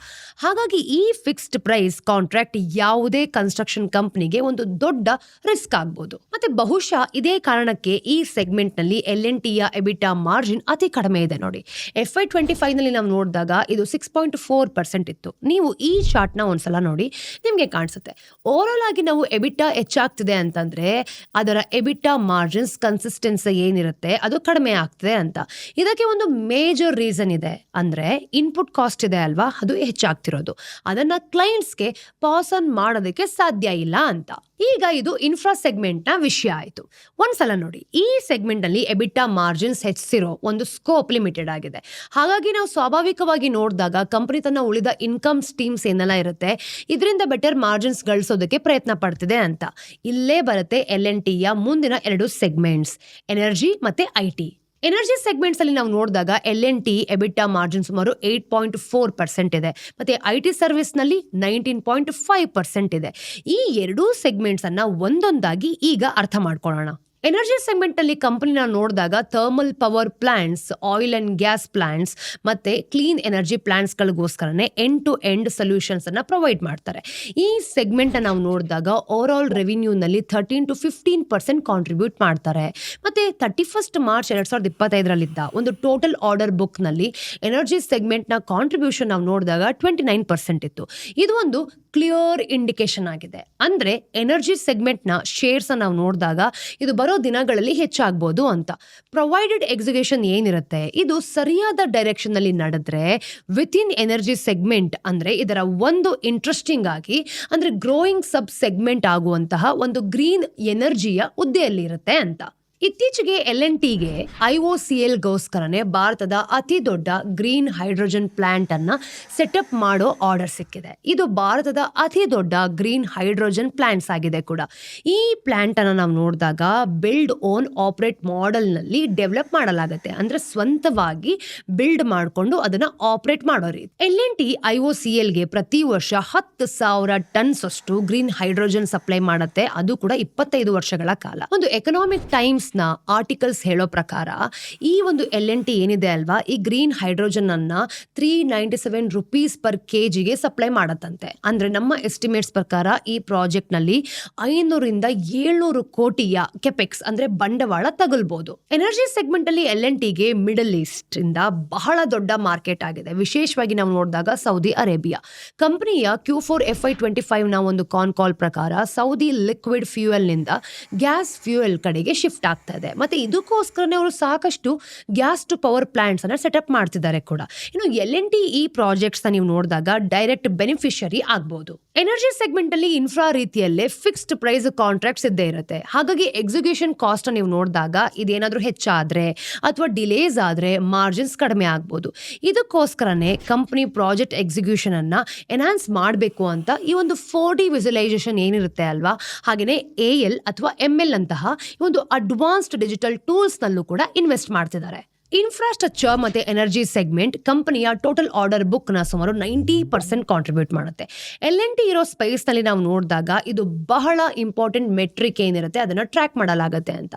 ಹಾಗಾಗಿ ಈ ಫಿಕ್ಸ್ಡ್ ಪ್ರೈಸ್ ಕಾಂಟ್ರಾಕ್ಟ್ ಯಾವುದೇ ಕನ್ಸ್ಟ್ರಕ್ಷನ್ ಕಂಪ್ನಿಗೆ ಒಂದು ದೊಡ್ಡ ರಿಸ್ಕ್ ಆಗ್ಬೋದು. ಮತ್ತೆ ಬಹುಶಃ ಇದೇ ಕಾರಣಕ್ಕೆ ಈ ಸೆಗ್ಮೆಂಟ್ನಲ್ಲಿ ಎಲ್ ಎನ್ ಟಿಯ ಎಬಿಟಾ ಮಾರ್ಜಿನ್ ಅತಿ ಕಡಿಮೆ ಇದೆ ನೋಡಿ. ಎಫ್ ಐ ಟ್ವೆಂಟಿ ಫೈವ್ನಲ್ಲಿ ನಾವು ನೋಡಿದಾಗ ಇದು ಸಿಕ್ಸ್ ಪಾಯಿಂಟ್ ಫೋರ್ ಪರ್ಸೆಂಟ್ ಇತ್ತು. ನೀವು ಈ ಚಾರ್ಟ್ನ ಒಂದ್ಸಲ ನೋಡಿ ನಿಮಗೆ ಕಾಣಿಸುತ್ತೆ. ಓವರಾಲ್ ಆಗಿ ನಾವು ಎಬಿಟಾ ಹೆಚ್ಚಾಗ್ತಿದೆ ಅಂತಂದ್ರೆ ಅದರ ಎಬಿಟಾ ಮಾರ್ಜಿನ್ಸ್ ಕನ್ಸಿಸ್ಟೆನ್ಸಿ ಏನಿರುತ್ತೆ, ಅದು ಕಡಿಮೆ ಆಗ್ತದೆ ಅಂತ. ಇದಕ್ಕೆ ಒಂದು ಮೇಜರ್ ರೀಸನ್ ಇದೆ. ಅಂದ್ರೆ ಇನ್ಪುಟ್ ಕಾಸ್ಟ್ ಇದೆ ಅಲ್ವಾ? ಅದು ಹೆಚ್ಚಾಗ್ತಿರೋದು. ಅದನ್ನ ಕ್ಲೈಂಟ್ಸ್ಗೆ ಪಾಸ್ ಆನ್ ಮಾಡೋದಕ್ಕೆ ಸಾಧ್ಯ ಇಲ್ಲ ಅಂತ. ಈಗ ಇದು ಇನ್ಫ್ರಾ ಸೆಗ್ಮೆಂಟ್ನ ವಿಷಯ ಆಯಿತು. ಒಂದ್ಸಲ ನೋಡಿ. ಈ ಸೆಗ್ಮೆಂಟ್ನಲ್ಲಿ ಎಬಿಟಾ ಮಾರ್ಜಿನ್ಸ್ ಹೆಚ್ಚಿರೋ ಒಂದು ಸ್ಕೋಪ್ ಲಿಮಿಟೆಡ್ ಆಗಿದೆ. ಹಾಗಾಗಿ ನಾವು ಸ್ವಾಭಾವಿಕವಾಗಿ ನೋಡಿದಾಗ ಕಂಪನಿ ತನ್ನ ಉಳಿದ ಇನ್ಕಮ್ ಸ್ಟೀಮ್ಸ್ ಏನೆಲ್ಲ ಇರುತ್ತೆ, ಇದರಿಂದ ಬೆಟರ್ ಮಾರ್ಜಿನ್ಸ್ ಗಳಿಸೋದಕ್ಕೆ ಪ್ರಯತ್ನ ಪಡ್ತಿದೆ ಅಂತ. ಇಲ್ಲೇ ಬರುತ್ತೆ ಎಲ್ ಎನ್ ಟಿಯ ಮುಂದಿನ ಎರಡು ಸೆಗ್ಮೆಂಟ್ಸ್ ಎನರ್ಜಿ ಮತ್ತೆ ಐ ಟಿ ಎನರ್ಜಿ ಸೆಗ್ಮೆಂಟ್ಸ್ ಅಲ್ಲಿ ನಾವು ನೋಡಿದಾಗ L N T EBITDA margin ಸುಮಾರು ಏಟ್ ಪಾಯಿಂಟ್ ಫೋರ್ ಪರ್ಸೆಂಟ್ ಇದೆ. ಮತ್ತೆ ಐ ಟಿ ಸರ್ವಿಸ್ನಲ್ಲಿ ನೈನ್ಟೀನ್ ಪಾಯಿಂಟ್ ಫೈವ್ ಪರ್ಸೆಂಟ್ ಇದೆ. ಈ ಎರಡೂ ಸೆಗ್ಮೆಂಟ್ಸ್ ಅನ್ನ ಒಂದೊಂದಾಗಿ ಈಗ ಅರ್ಥ ಮಾಡ್ಕೊಳ್ಳೋಣ. ಎನರ್ಜಿ ಸೆಗ್ಮೆಂಟ್ ಅಲ್ಲಿ ಕಂಪನಿನ ನೋಡಿದಾಗ thermal power plants oil and gas plants ಮತ್ತೆ ಕ್ಲೀನ್ ಎನರ್ಜಿ ಪ್ಲಾಂಟ್ಸ್ ಗಳಿಗೋಸ್ಕರನೇ ಎಂಡ್ ಟು ಎಂಡ್ ಸೊಲ್ಯೂಷನ್ಸ್ ಅನ್ನ ಪ್ರೊವೈಡ್ ಮಾಡ್ತಾರೆ. ಈ ಸೆಗ್ಮೆಂಟ್ ನಾವು ನೋಡಿದಾಗ overall ರೆವಿನ್ಯೂನಲ್ಲಿ thirteen to fifteen percent contribute ಮಾಡ್ತಾರೆ. ಮತ್ತೆ ತರ್ಟಿ ಫಸ್ಟ್ ಮಾರ್ಚ್ ಎರಡ್ ಸಾವಿರದ ಇಪ್ಪತ್ತೈದರಲ್ಲಿದ್ದ ಒಂದು ಟೋಟಲ್ ಆರ್ಡರ್ ಬುಕ್ನಲ್ಲಿ ಎನರ್ಜಿ ಸೆಗ್ಮೆಂಟ್ನ ಕಾಂಟ್ರಿಬ್ಯೂಷನ್ ನಾವು ನೋಡಿದಾಗ ಟ್ವೆಂಟಿ ನೈನ್ ಪರ್ಸೆಂಟ್ ಇತ್ತು. ಇದು ಒಂದು ಕ್ಲಿಯರ್ ಇಂಡಿಕೇಶನ್ ಆಗಿದೆ. ಅಂದ್ರೆ ಎನರ್ಜಿ ಸೆಗ್ಮೆಂಟ್ನ ಶೇರ್ಸ್ ನಾವು ನೋಡಿದಾಗ ಇದು ಬರೋ ದಿನಗಳಲ್ಲಿ ಹೆಚ್ಚಾಗ್ಬೋದು ಅಂತ. ಪ್ರೊವೈಡೆಡ್ ಎಕ್ಸಿಕ್ಯೂಷನ್ ಏನಿರುತ್ತೆ, ಇದು ಸರಿಯಾದ ಡೈರೆಕ್ಷನ್ನಲ್ಲಿ ನಡೆದ್ರೆ ವಿತ್ ಇನ್ ಎನರ್ಜಿ ಸೆಗ್ಮೆಂಟ್ ಅಂದ್ರೆ ಇದರ ಒಂದು ಇಂಟ್ರೆಸ್ಟಿಂಗ್ ಆಗಿ, ಅಂದ್ರೆ ಗ್ರೋಯಿಂಗ್ ಸಬ್ ಸೆಗ್ಮೆಂಟ್ ಆಗುವಂತಹ ಒಂದು ಗ್ರೀನ್ ಎನರ್ಜಿಯ ಹುದ್ದೆಯಲ್ಲಿರುತ್ತೆ ಅಂತ. ಇತ್ತೀಚೆಗೆ ಎಲ್ ಎನ್ ಟಿಗೆ ಐ ಒ ಸಿ ಎಲ್ ಗೋಸ್ಕರನೇ ಭಾರತದ ಅತಿ ದೊಡ್ಡ ಗ್ರೀನ್ ಹೈಡ್ರೋಜನ್ ಪ್ಲಾಂಟ್ ಅನ್ನ ಸೆಟಪ್ ಮಾಡೋ ಆರ್ಡರ್ ಸಿಕ್ಕಿದೆ. ಇದು ಭಾರತದ ಅತಿ ದೊಡ್ಡ ಗ್ರೀನ್ ಹೈಡ್ರೋಜನ್ ಪ್ಲಾಂಟ್ಸ್ ಆಗಿದೆ ಕೂಡ. ಈ ಪ್ಲಾಂಟ್ ಅನ್ನ ನಾವು ನೋಡಿದಾಗ ಬಿಲ್ಡ್, ಓನ್, ಆಪರೇಟ್ ಮಾಡೆಲ್ನಲ್ಲಿ ಡೆವಲಪ್ ಮಾಡಲಾಗುತ್ತೆ. ಅಂದ್ರೆ ಸ್ವಂತವಾಗಿ ಬಿಲ್ಡ್ ಮಾಡಿಕೊಂಡು ಅದನ್ನ ಆಪರೇಟ್ ಮಾಡೋ ರೀತಿ. L N T I O C ಎಲ್ಗೆ ಪ್ರತಿ ವರ್ಷ ಹತ್ತು ಸಾವಿರ ಟನ್ಸ್ ಅಷ್ಟು ಗ್ರೀನ್ ಹೈಡ್ರೋಜನ್ ಸಪ್ಲೈ ಮಾಡುತ್ತೆ. ಅದು ಕೂಡ ಇಪ್ಪತ್ತೈದು ವರ್ಷಗಳ ಕಾಲ. ಒಂದು ಎಕನಾಮಿಕ್ ಟೈಮ್ಸ್ ನ ಆರ್ಟಿಕಲ್ಸ್ ಹೇಳೋ ಪ್ರಕಾರ ಈ ಒಂದು ಎಲ್ ಎನ್ ಟಿ ಏನಿದೆ ಅಲ್ವಾ, ಈ ಗ್ರೀನ್ ಹೈಡ್ರೋಜನ್ ಅನ್ನ three ninety seven rupees per K ಜಿಗೆ ಸಪ್ಲೈ ಮಾಡತ್ತಂತೆ. ಅಂದ್ರೆ ನಮ್ಮ ಎಸ್ಟಿಮೇಟ್ಸ್ ಪ್ರಕಾರ ಈ ಪ್ರಾಜೆಕ್ಟ್ನಲ್ಲಿ ಐನೂರಿಂದ ಏಳ್ನೂರು ಕೋಟಿಯ ಕೆಪೆಕ್ಸ್ ಅಂದ್ರೆ ಬಂಡವಾಳ ತಗಲ್ಬಹುದು ಎನರ್ಜಿ ಸೆಗ್ಮೆಂಟ್ ಅಲ್ಲಿ ಎಲ್ ಎನ್ ಟಿಗೆ ಮಿಡಲ್ ಈಸ್ಟ್ ಇಂದ ಬಹಳ ದೊಡ್ಡ ಮಾರ್ಕೆಟ್ ಆಗಿದೆ. ವಿಶೇಷವಾಗಿ ನಾವು ನೋಡಿದಾಗ ಸೌದಿ ಅರೇಬಿಯಾ ಕಂಪನಿಯ Q four F I twenty ಫೈವ್ನ ಒಂದು ಕಾನ್ ಕಾಲ್ ಪ್ರಕಾರ ಸೌದಿ ಲಿಕ್ವಿಡ್ ಫ್ಯೂಯಲ್ನಿಂದ ಗ್ಯಾಸ್ ಫ್ಯೂಯಲ್ ಕಡೆಗೆ ಶಿಫ್ಟ್ ಆಗ್ತಾ ಇದೆ ಮತ್ತೆ ಇದಕ್ಕೋಸ್ಕರನೇ ಅವರು ಸಾಕಷ್ಟು ಗ್ಯಾಸ್ ಟು ಪವರ್ ಪ್ಲಾಂಟ್ಸ್ ಅನ್ನ ಸೆಟಪ್ ಮಾಡ್ತಿದ್ದಾರೆ ಕೂಡ. ಇನ್ನು ಎಲ್ ಎನ್ ಟಿ ಈ ಪ್ರಾಜೆಕ್ಟ್ಸ್ ನೀವು ನೋಡಿದಾಗ ಡೈರೆಕ್ಟ್ ಬೆನಿಫಿಷರಿ ಆಗ್ಬೋದು. ಎನರ್ಜಿ ಸೆಗ್ಮೆಂಟ್ ಅಲ್ಲಿ ಇನ್ಫ್ರಾ ರೀತಿಯಲ್ಲೇ ಫಿಕ್ಸ್ಡ್ ಪ್ರೈಸ್ ಕಾಂಟ್ರಾಕ್ಟ್ಸ್ ಇದ್ದೇ ಇರುತ್ತೆ. ಹಾಗಾಗಿ ಎಕ್ಸಿಕ್ಯೂಷನ್ ಕಾಸ್ಟ್ ನೀವು ನೋಡಿದಾಗ ಇದೇನಾದ್ರೂ ಹೆಚ್ಚಾದ್ರೆ ಅಥವಾ ಡಿಲೇಸ್ ಆದ್ರೆ ಮಾರ್ಜಿನ್ಸ್ ಕಡಿಮೆ ಆಗ್ಬೋದು. ಇದಕ್ಕೋಸ್ಕರನೇ ಕಂಪನಿ ಪ್ರಾಜೆಕ್ಟ್ ಎಕ್ಸಿಕ್ಯೂಷನ್ ಅನ್ನ ಎನ್ಹಾನ್ಸ್ ಮಾಡಬೇಕು ಅಂತ ಈ ಒಂದು ಫೋರ್ ಡಿ ವಿಜುಲೈಸೇಷನ್ ಏನಿರುತ್ತೆ ಅಲ್ವಾ? ಹಾಗೆಯೇ ಎ ಎಲ್ ಅಥವಾ ಎಂ ಎಲ್ ಅಂತಹ ಒಂದು ಅಡ್ವಾನ್ಸ್ಡ್ ಡಿಜಿಟಲ್ ಟೂಲ್ಸ್ ನಲ್ಲೂ ಕೂಡ ಇನ್ವೆಸ್ಟ್ ಮಾಡ್ತಿದ್ದಾರೆ. ಇನ್ಫ್ರಾಸ್ಟ್ರಕ್ಚರ್ ಮತ್ತು ಎನರ್ಜಿ ಸೆಗ್ಮೆಂಟ್ ಕಂಪನಿಯ ಟೋಟಲ್ ಆರ್ಡರ್ ಬುಕ್ನ ಸುಮಾರು ನೈಂಟಿ ಪರ್ಸೆಂಟ್ ಕಾಂಟ್ರಿಬ್ಯೂಟ್ ಮಾಡುತ್ತೆ. ಎಲ್ ಎನ್ ಟಿ ಇರೋ ಸ್ಪೇಸ್ನಲ್ಲಿ ನಾವು ನೋಡಿದಾಗ ಇದು ಬಹಳ ಇಂಪಾರ್ಟೆಂಟ್ ಮೆಟ್ರಿಕ್ ಏನಿರುತ್ತೆ, ಅದನ್ನು ಟ್ರ್ಯಾಕ್ ಮಾಡಲಾಗುತ್ತೆ ಅಂತ.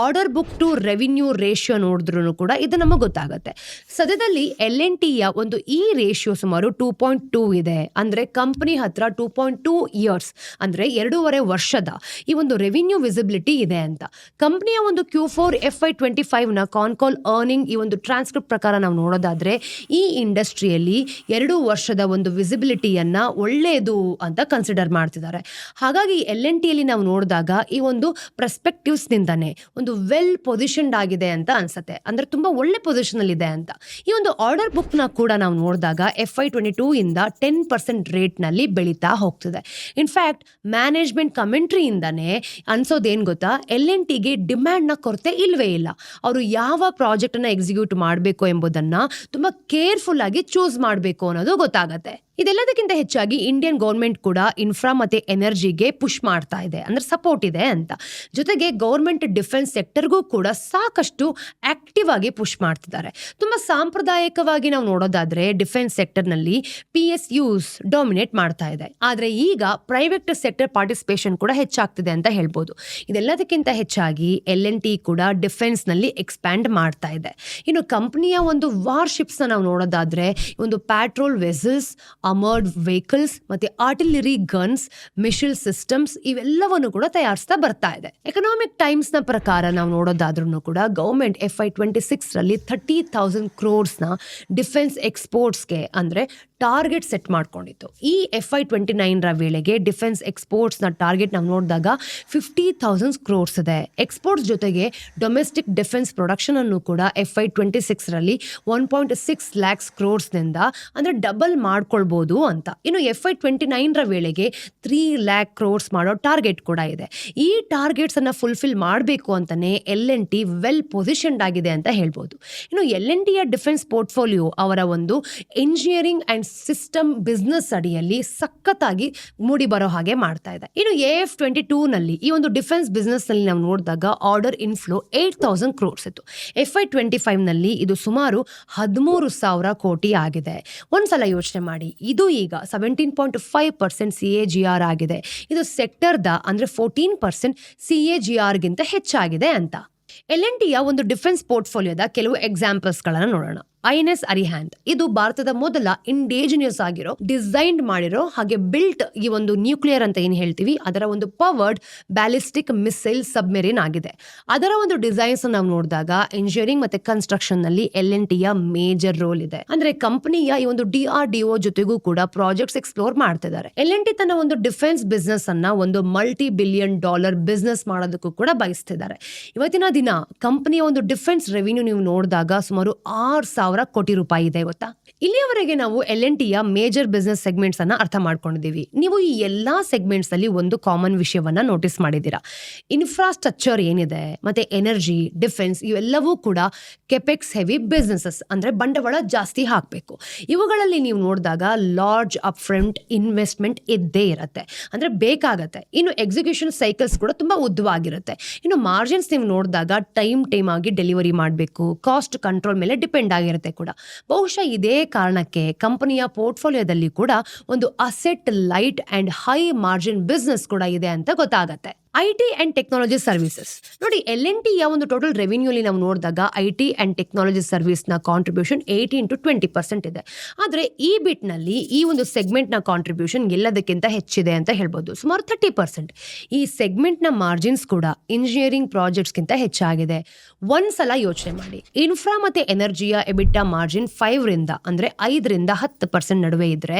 Order book to revenue ratio ನೋಡಿದ್ರು ಕೂಡ ಇದು ನಮಗೆ ಗೊತ್ತಾಗುತ್ತೆ. ಸದ್ಯದಲ್ಲಿ ಎಲ್ ಎನ್ ಟಿಯ ಒಂದು ಈ ರೇಷಿಯೋ ಸುಮಾರು ಟೂ ಪಾಯಿಂಟ್ ಟೂ ಇದೆ. ಅಂದರೆ ಕಂಪನಿ ಹತ್ರ ಟೂ ಪಾಯಿಂಟ್ ಟೂ ಇಯರ್ಸ್ ಅಂದರೆ ಎರಡೂವರೆ ವರ್ಷದ ಈ ಒಂದು ರೆವಿನ್ಯೂ ವಿಸಿಬಿಲಿಟಿ ಇದೆ ಅಂತ. ಕಂಪನಿಯ ಒಂದು Q four F I twenty ಫೈವ್ನ concall concall earning ಈ ಒಂದು ಟ್ರಾನ್ಸ್ಕ್ರಿಪ್ಟ್ ಪ್ರಕಾರ ನಾವು ನೋಡೋದಾದ್ರೆ, ಈ ಇಂಡಸ್ಟ್ರಿಯಲ್ಲಿ ಎರಡು ವರ್ಷದ ಒಂದು ವಿಸಿಬಿಲಿಟಿಯನ್ನು ಒಳ್ಳೆಯದು ಅಂತ ಕನ್ಸಿಡರ್ ಮಾಡ್ತಿದ್ದಾರೆ. ಹಾಗಾಗಿ ಎಲ್ ಎನ್ ಟಿಯಲ್ಲಿ ನಾವು ನೋಡಿದಾಗ ಈ ಒಂದು ಪ್ರಸ್ಪೆಕ್ಟಿವ್ಸ್ನಿಂದನೇ ನಿಂದಾನೆ ಒಂದು ವೆಲ್ ಪೊಸಿಷನ್ಡ್ ಆಗಿದೆ ಅಂತ ಅನ್ಸುತ್ತೆ. ಅಂದ್ರೆ ತುಂಬ ಒಳ್ಳೆ ಪೊಸಿಷನಲ್ಲಿದೆ ಅಂತ. ಈ ಒಂದು ಆರ್ಡರ್ ಬುಕ್ನ ಕೂಡ ನಾವು ನೋಡಿದಾಗ ಎಫ್ ಐ ಟ್ವೆಂಟಿ ಟೂ ಇಂದ ಟೆನ್ ಪರ್ಸೆಂಟ್ ರೇಟ್ನಲ್ಲಿ ಬೆಳೀತಾ ಹೋಗ್ತಿದೆ. ಇನ್ಫ್ಯಾಕ್ಟ್ ಮ್ಯಾನೇಜ್ಮೆಂಟ್ ಕಮೆಂಟ್ರಿಯಿಂದನೇ ಅನ್ಸೋದೇನ್ ಗೊತ್ತಾ? ಎಲ್ ಎನ್ ಟಿಗೆ ಡಿಮ್ಯಾಂಡ್ನ ಕೊರತೆ ಇಲ್ಲವೇ ಇಲ್ಲ. ಅವರು ಯಾವ ಪ್ರಾಜೆಕ್ಟ್ ಎಕ್ಸಿಕ್ಯೂಟ್ ಮಾಡಬೇಕು ಎಂಬುದನ್ನ ತುಂಬಾ ಕೇರ್ಫುಲ್ ಆಗಿ ಚೂಸ್ ಮಾಡಬೇಕು ಅನ್ನೋದು ಗೊತ್ತಾಗತ್ತೆ. ಇದೆಲ್ಲದಕ್ಕಿಂತ ಹೆಚ್ಚಾಗಿ ಇಂಡಿಯನ್ ಗೌರ್ಮೆಂಟ್ ಕೂಡ ಇನ್ಫ್ರಾ ಮತ್ತೆ ಎನರ್ಜಿಗೆ ಪುಷ್ ಮಾಡ್ತಾ ಇದೆ, ಅಂದ್ರೆ ಸಪೋರ್ಟ್ ಇದೆ ಅಂತ. ಜೊತೆಗೆ ಗೌರ್ಮೆಂಟ್ ಡಿಫೆನ್ಸ್ ಸೆಕ್ಟರ್ಗೂ ಕೂಡ ಸಾಕಷ್ಟು ಆಕ್ಟಿವ್ ಆಗಿ ಪುಷ್ ಮಾಡ್ತಿದ್ದಾರೆ. ತುಂಬಾ ಸಾಂಪ್ರದಾಯಿಕವಾಗಿ ನಾವು ನೋಡೋದಾದ್ರೆ ಡಿಫೆನ್ಸ್ ಸೆಕ್ಟರ್ನಲ್ಲಿ ಪಿ ಎಸ್ ಯುಸ್ ಡಾಮಿನೇಟ್ ಮಾಡ್ತಾ ಇದೆ. ಆದರೆ ಈಗ ಪ್ರೈವೇಟ್ ಸೆಕ್ಟರ್ ಪಾರ್ಟಿಸಿಪೇಷನ್ ಕೂಡ ಹೆಚ್ಚಾಗ್ತಿದೆ ಅಂತ ಹೇಳ್ಬೋದು. ಇದೆಲ್ಲದಕ್ಕಿಂತ ಹೆಚ್ಚಾಗಿ ಎಲ್ ಎನ್ ಟಿ ಕೂಡ ಡಿಫೆನ್ಸ್ನಲ್ಲಿ ಎಕ್ಸ್ಪ್ಯಾಂಡ್ ಮಾಡ್ತಾ ಇದೆ. ಇನ್ನು ಕಂಪನಿಯ ಒಂದು ವಾರ್ಶಿಪ್ಸ್ ನಾವು ನೋಡೋದಾದ್ರೆ, ಒಂದು ಪ್ಯಾಟ್ರೋಲ್ ವೆಸಲ್ಸ್ ಅಮರ್ಡ್ ವೆಹಿಕಲ್ಸ್ ಮತ್ತೆ ಆರ್ಟಿಲರಿ ಗನ್ಸ್ ಮಿಷಿಲ್ ಸಿಸ್ಟಮ್ಸ್ ಇವೆಲ್ಲವನ್ನು ಕೂಡ ತಯಾರಿಸ್ತಾ ಬರ್ತಾ ಇದೆ. ಎಕನಾಮಿಕ್ ಟೈಮ್ಸ್ನ ಪ್ರಕಾರ ನಾವು ನೋಡೋದಾದ್ರೂ ಕೂಡ government F I twenty six ರಲ್ಲಿ ಥರ್ಟಿ ಥೌಸಂಡ್ ಕ್ರೋರ್ಸ್ನ ಡಿಫೆನ್ಸ್ ಎಕ್ಸ್ಪೋರ್ಟ್ಸ್ಗೆ ಅಂದ್ರೆ ಟಾರ್ಗೆಟ್ ಸೆಟ್ ಮಾಡ್ಕೊಂಡಿತ್ತು. ಈ ಎಫ್ ಐ ಟ್ವೆಂಟಿ ನೈನ್ ರ ವೇಳೆಗೆ ಡಿಫೆನ್ಸ್ ಎಕ್ಸ್ಪೋರ್ಟ್ಸ್ನ ಟಾರ್ಗೆಟ್ ನಾವು ನೋಡಿದಾಗ ಫಿಫ್ಟಿ ಥೌಸಂಡ್ಸ್ ಕ್ರೋರ್ಸ್ ಇದೆ. ಎಕ್ಸ್ಪೋರ್ಟ್ಸ್ ಜೊತೆಗೆ ಡೊಮೆಸ್ಟಿಕ್ ಡಿಫೆನ್ಸ್ ಪ್ರೊಡಕ್ಷನ್ ಅನ್ನು ಕೂಡ ಎಫ್ ಐ ಟ್ವೆಂಟಿ ಸಿಕ್ಸ್ರಲ್ಲಿ ಒನ್ ಪಾಯಿಂಟ್ ಸಿಕ್ಸ್ ಲ್ಯಾಕ್ಸ್ ಕ್ರೋರ್ಸ್ನಿಂದ ಅಂದರೆ ಡಬಲ್ ಮಾಡ್ಕೊಳ್ಬೋದು ಅಂತ. ಇನ್ನು ಎಫ್ ಐ ಟ್ವೆಂಟಿ ನೈನ್ ರ ವೇಳೆಗೆ ತ್ರೀ ಲ್ಯಾಕ್ ಕ್ರೋರ್ಸ್ ಮಾಡೋ ಟಾರ್ಗೆಟ್ ಕೂಡ ಇದೆ. ಈ ಟಾರ್ಗೆಟ್ಸನ್ನು ಫುಲ್ಫಿಲ್ ಮಾಡಬೇಕು ಅಂತಲೇ L N T well positioned ಆಗಿದೆ ಅಂತ ಹೇಳ್ಬೋದು. ಇನ್ನು ಎಲ್ ಎನ್ ಟಿಯ ಡಿಫೆನ್ಸ್ ಪೋರ್ಟ್ಫೋಲಿಯೋ ಅವರ ಒಂದು ಇಂಜಿನಿಯರಿಂಗ್ ಅಂಡ್ ಸಿಸ್ಟಮ್ ಬಿಸ್ನೆಸ್ ಅಡಿಯಲ್ಲಿ ಸಖತ್ತಾಗಿ ಮೂಡಿ ಬರೋ ಹಾಗೆ ಮಾಡ್ತಾ ಇದೆ. ಇನ್ನು ಎ ಎಫ್ ಟ್ವೆಂಟಿ ಟೂನಲ್ಲಿ ಈ ಒಂದು ಡಿಫೆನ್ಸ್ ಬಿಸ್ನೆಸ್ನಲ್ಲಿ ನಾವು ನೋಡಿದಾಗ order inflow eight thousand crores ಇತ್ತು. ಎಫ್ ಐ ಟ್ವೆಂಟಿ ಫೈವ್ನಲ್ಲಿ ಇದು ಸುಮಾರು ಹದಿಮೂರು ಸಾವಿರ ಕೋಟಿ ಆಗಿದೆ. ಒಂದ್ಸಲ ಯೋಚನೆ ಮಾಡಿ. ಇದು ಈಗ seventeen point five percent C A G R ಆಗಿದೆ. ಇದು ಸೆಕ್ಟರ್ದ ಅಂದ್ರೆ fourteen percent C A G ಆರ್ಗಿಂತ ಹೆಚ್ಚಾಗಿದೆ ಅಂತ. ಎಲ್ ಎನ್ ಟಿಯ ಒಂದು ಡಿಫೆನ್ಸ್ ಪೋರ್ಟ್ಫೋಲಿಯೋದ ಕೆಲವು ಎಕ್ಸಾಂಪಲ್ಸ್ಗಳನ್ನು ನೋಡೋಣ. ಐ ಎನ್ ಎಸ್ ಅರಿಹ್ಯಾಂಡ್ ಇದು ಭಾರತದ ಮೊದಲ ಇಂಡೇಜಿನಿಯಸ್ ಆಗಿರೋ ಡಿಸೈನ್ ಮಾಡಿರೋ, ಹಾಗೆ ಬಿಲ್ಟ್ ಈ ಒಂದು ನ್ಯೂಕ್ಲಿಯರ್ ಅಂತ ಏನು ಹೇಳ್ತೀವಿ, ಅದರ ಒಂದು ಪವರ್ಡ್ ಬ್ಯಾಲಿಸ್ಟಿಕ್ ಮಿಸೈಲ್ ಸಬ್ಮೆರಿನ್ ಆಗಿದೆ. ಅದರ ಒಂದು ಡಿಸೈನ್ಸ್ ನಾವು ನೋಡಿದಾಗ ಇಂಜಿನಿಯರಿಂಗ್ ಮತ್ತೆ ಕನ್ಸ್ಟ್ರಕ್ಷನ್ನಲ್ಲಿ ಎಲ್ ಎನ್ ಟಿಯ ಮೇಜರ್ ರೋಲ್ ಇದೆ. ಅಂದ್ರೆ ಕಂಪನಿಯ ಈ ಒಂದು ಡಿ ಆರ್ ಡಿ ಒ ಜೊತೆಗೂ ಕೂಡ ಪ್ರಾಜೆಕ್ಟ್ಸ್ ಎಕ್ಸ್ಪ್ಲೋರ್ ಮಾಡ್ತಿದ್ದಾರೆ ಎಲ್ ಎನ್ ಟಿ ತನ್ನ ಒಂದು ಡಿಫೆನ್ಸ್ ಬಿಸ್ನೆಸ್ ಅನ್ನ ಒಂದು ಮಲ್ಟಿ ಬಿಲಿಯನ್ ಡಾಲರ್ ಬಿಸ್ನೆಸ್ ಮಾಡೋದಕ್ಕೂ ಕೂಡ ಬಯಸ್ತಿದ್ದಾರೆ ಇವತ್ತಿನ ದಿನ, ಕಂಪನಿಯ ಒಂದು ಡಿಫೆನ್ಸ್ ರೆವಿನ್ಯೂ ನೀವು ನೋಡಿದಾಗ ಸುಮಾರು ಆರು ಸಾವಿರ ಕೋಟಿ ರೂಪಾಯಿ ಇದೆ ಗೊತ್ತಾ? ಇಲ್ಲಿಯವರೆಗೆ ನಾವು ಎಲ್ ಎನ್ ಟಿಯ ಮೇಜರ್ ಬಿಸ್ನೆಸ್ ಸೆಗ್ಮೆಂಟ್ಸ್ ಅನ್ನ ಅರ್ಥ ಮಾಡ್ಕೊಂಡಿದ್ದೀವಿ. ನೀವು ಈ ಎಲ್ಲಾ ಸೆಗ್ಮೆಂಟ್ಸ್ ಅಲ್ಲಿ ಒಂದು ಕಾಮನ್ ವಿಷಯವನ್ನ ನೋಟಿಸ್ ಮಾಡಿದ್ದೀರಾ. ಇನ್ಫ್ರಾಸ್ಟ್ರಕ್ಚರ್ ಏನಿದೆ, ಮತ್ತೆ ಎನರ್ಜಿ ಡಿಫೆನ್ಸ್ ಇವೆಲ್ಲವೂ ಕೂಡ ಕೆಪೆಕ್ಸ್ ಹೆವಿ ಬಿಸ್ನೆಸಸ್ ಅಂದ್ರೆ ಬಂಡವಾಳ ಜಾಸ್ತಿ ಹಾಕಬೇಕು. ಇವುಗಳಲ್ಲಿ ನೀವು ನೋಡಿದಾಗ ಲಾರ್ಜ್ ಅಪ್ ಫ್ರಂಟ್ ಇನ್ವೆಸ್ಟ್ಮೆಂಟ್ ಇದ್ದೇ ಇರುತ್ತೆ. ಅಂದ್ರೆ ಬೇಕಾಗತ್ತೆ. ಇನ್ನು ಎಕ್ಸಿಕ್ಯೂಷನ್ ಸೈಕಲ್ಸ್ ಕೂಡ ತುಂಬಾ ಉದ್ದವಾಗಿರುತ್ತೆ. ಇನ್ನು ಮಾರ್ಜಿನ್ಸ್ ನೀವು ನೋಡಿದಾಗ ಟೈಮ್ ಟೈಮ್ ಆಗಿ ಡೆಲಿವರಿ ಮಾಡಬೇಕು. ಕಾಸ್ಟ್ ಕಂಟ್ರೋಲ್ ಮೇಲೆ ಡಿಪೆಂಡ್ ಆಗಿರುತ್ತೆ ಕೂಡ. ಬಹುಶಃ ಇದೇ ಕಾರಣಕ್ಕೆ ಕಂಪನಿಯ ಪೋರ್ಟ್ಫೋಲಿಯೋದಲ್ಲಿ ಕೂಡ ಒಂದು asset light and high margin business ಕೂಡ ಇದೆ ಅಂತ ಗೊತ್ತಾಗತ್ತೆ. I T and technology services. ನೋಡಿ ಎಲ್ ಎನ್ ಟಿಯ ಒಂದು ಟೋಟಲ್ ರೆವಿನ್ಯೂಲಿ ನಾವು ನೋಡಿದಾಗ ಐ ಟಿ ಆ್ಯಂಡ್ ಟೆಕ್ನಾಲಜಿ ಸರ್ವಿಸ್ನ contribution eighteen to twenty percent ಇದೆ. ಆದರೆ ಈ ಬಿಟ್ನಲ್ಲಿ ಈ ಒಂದು ಸೆಗ್ಮೆಂಟ್ನ ಕಾಂಟ್ರಿಬ್ಯೂಷನ್ ಎಲ್ಲದಕ್ಕಿಂತ ಹೆಚ್ಚಿದೆ ಅಂತ ಹೇಳ್ಬೋದು. ಸುಮಾರು ಥರ್ಟಿ ಪರ್ಸೆಂಟ್ ಈ ಸೆಗ್ಮೆಂಟ್ನ ಮಾರ್ಜಿನ್ಸ್ ಕೂಡ ಇಂಜಿನಿಯರಿಂಗ್ ಪ್ರಾಜೆಕ್ಟ್ಸ್ಗಿಂತ ಹೆಚ್ಚಾಗಿದೆ. ಒಂದ್ಸಲ ಯೋಚನೆ ಮಾಡಿ. ಇನ್ಫ್ರಾ ಮತ್ತು ಎನರ್ಜಿಯ ಎಬಿಟ್ಟ ಮಾರ್ಜಿನ್ ಫೈವ್ರಿಂದ ಅಂದ್ರೆ ಐದರಿಂದ ಹತ್ತು ಪರ್ಸೆಂಟ್ ನಡುವೆ ಇದ್ದರೆ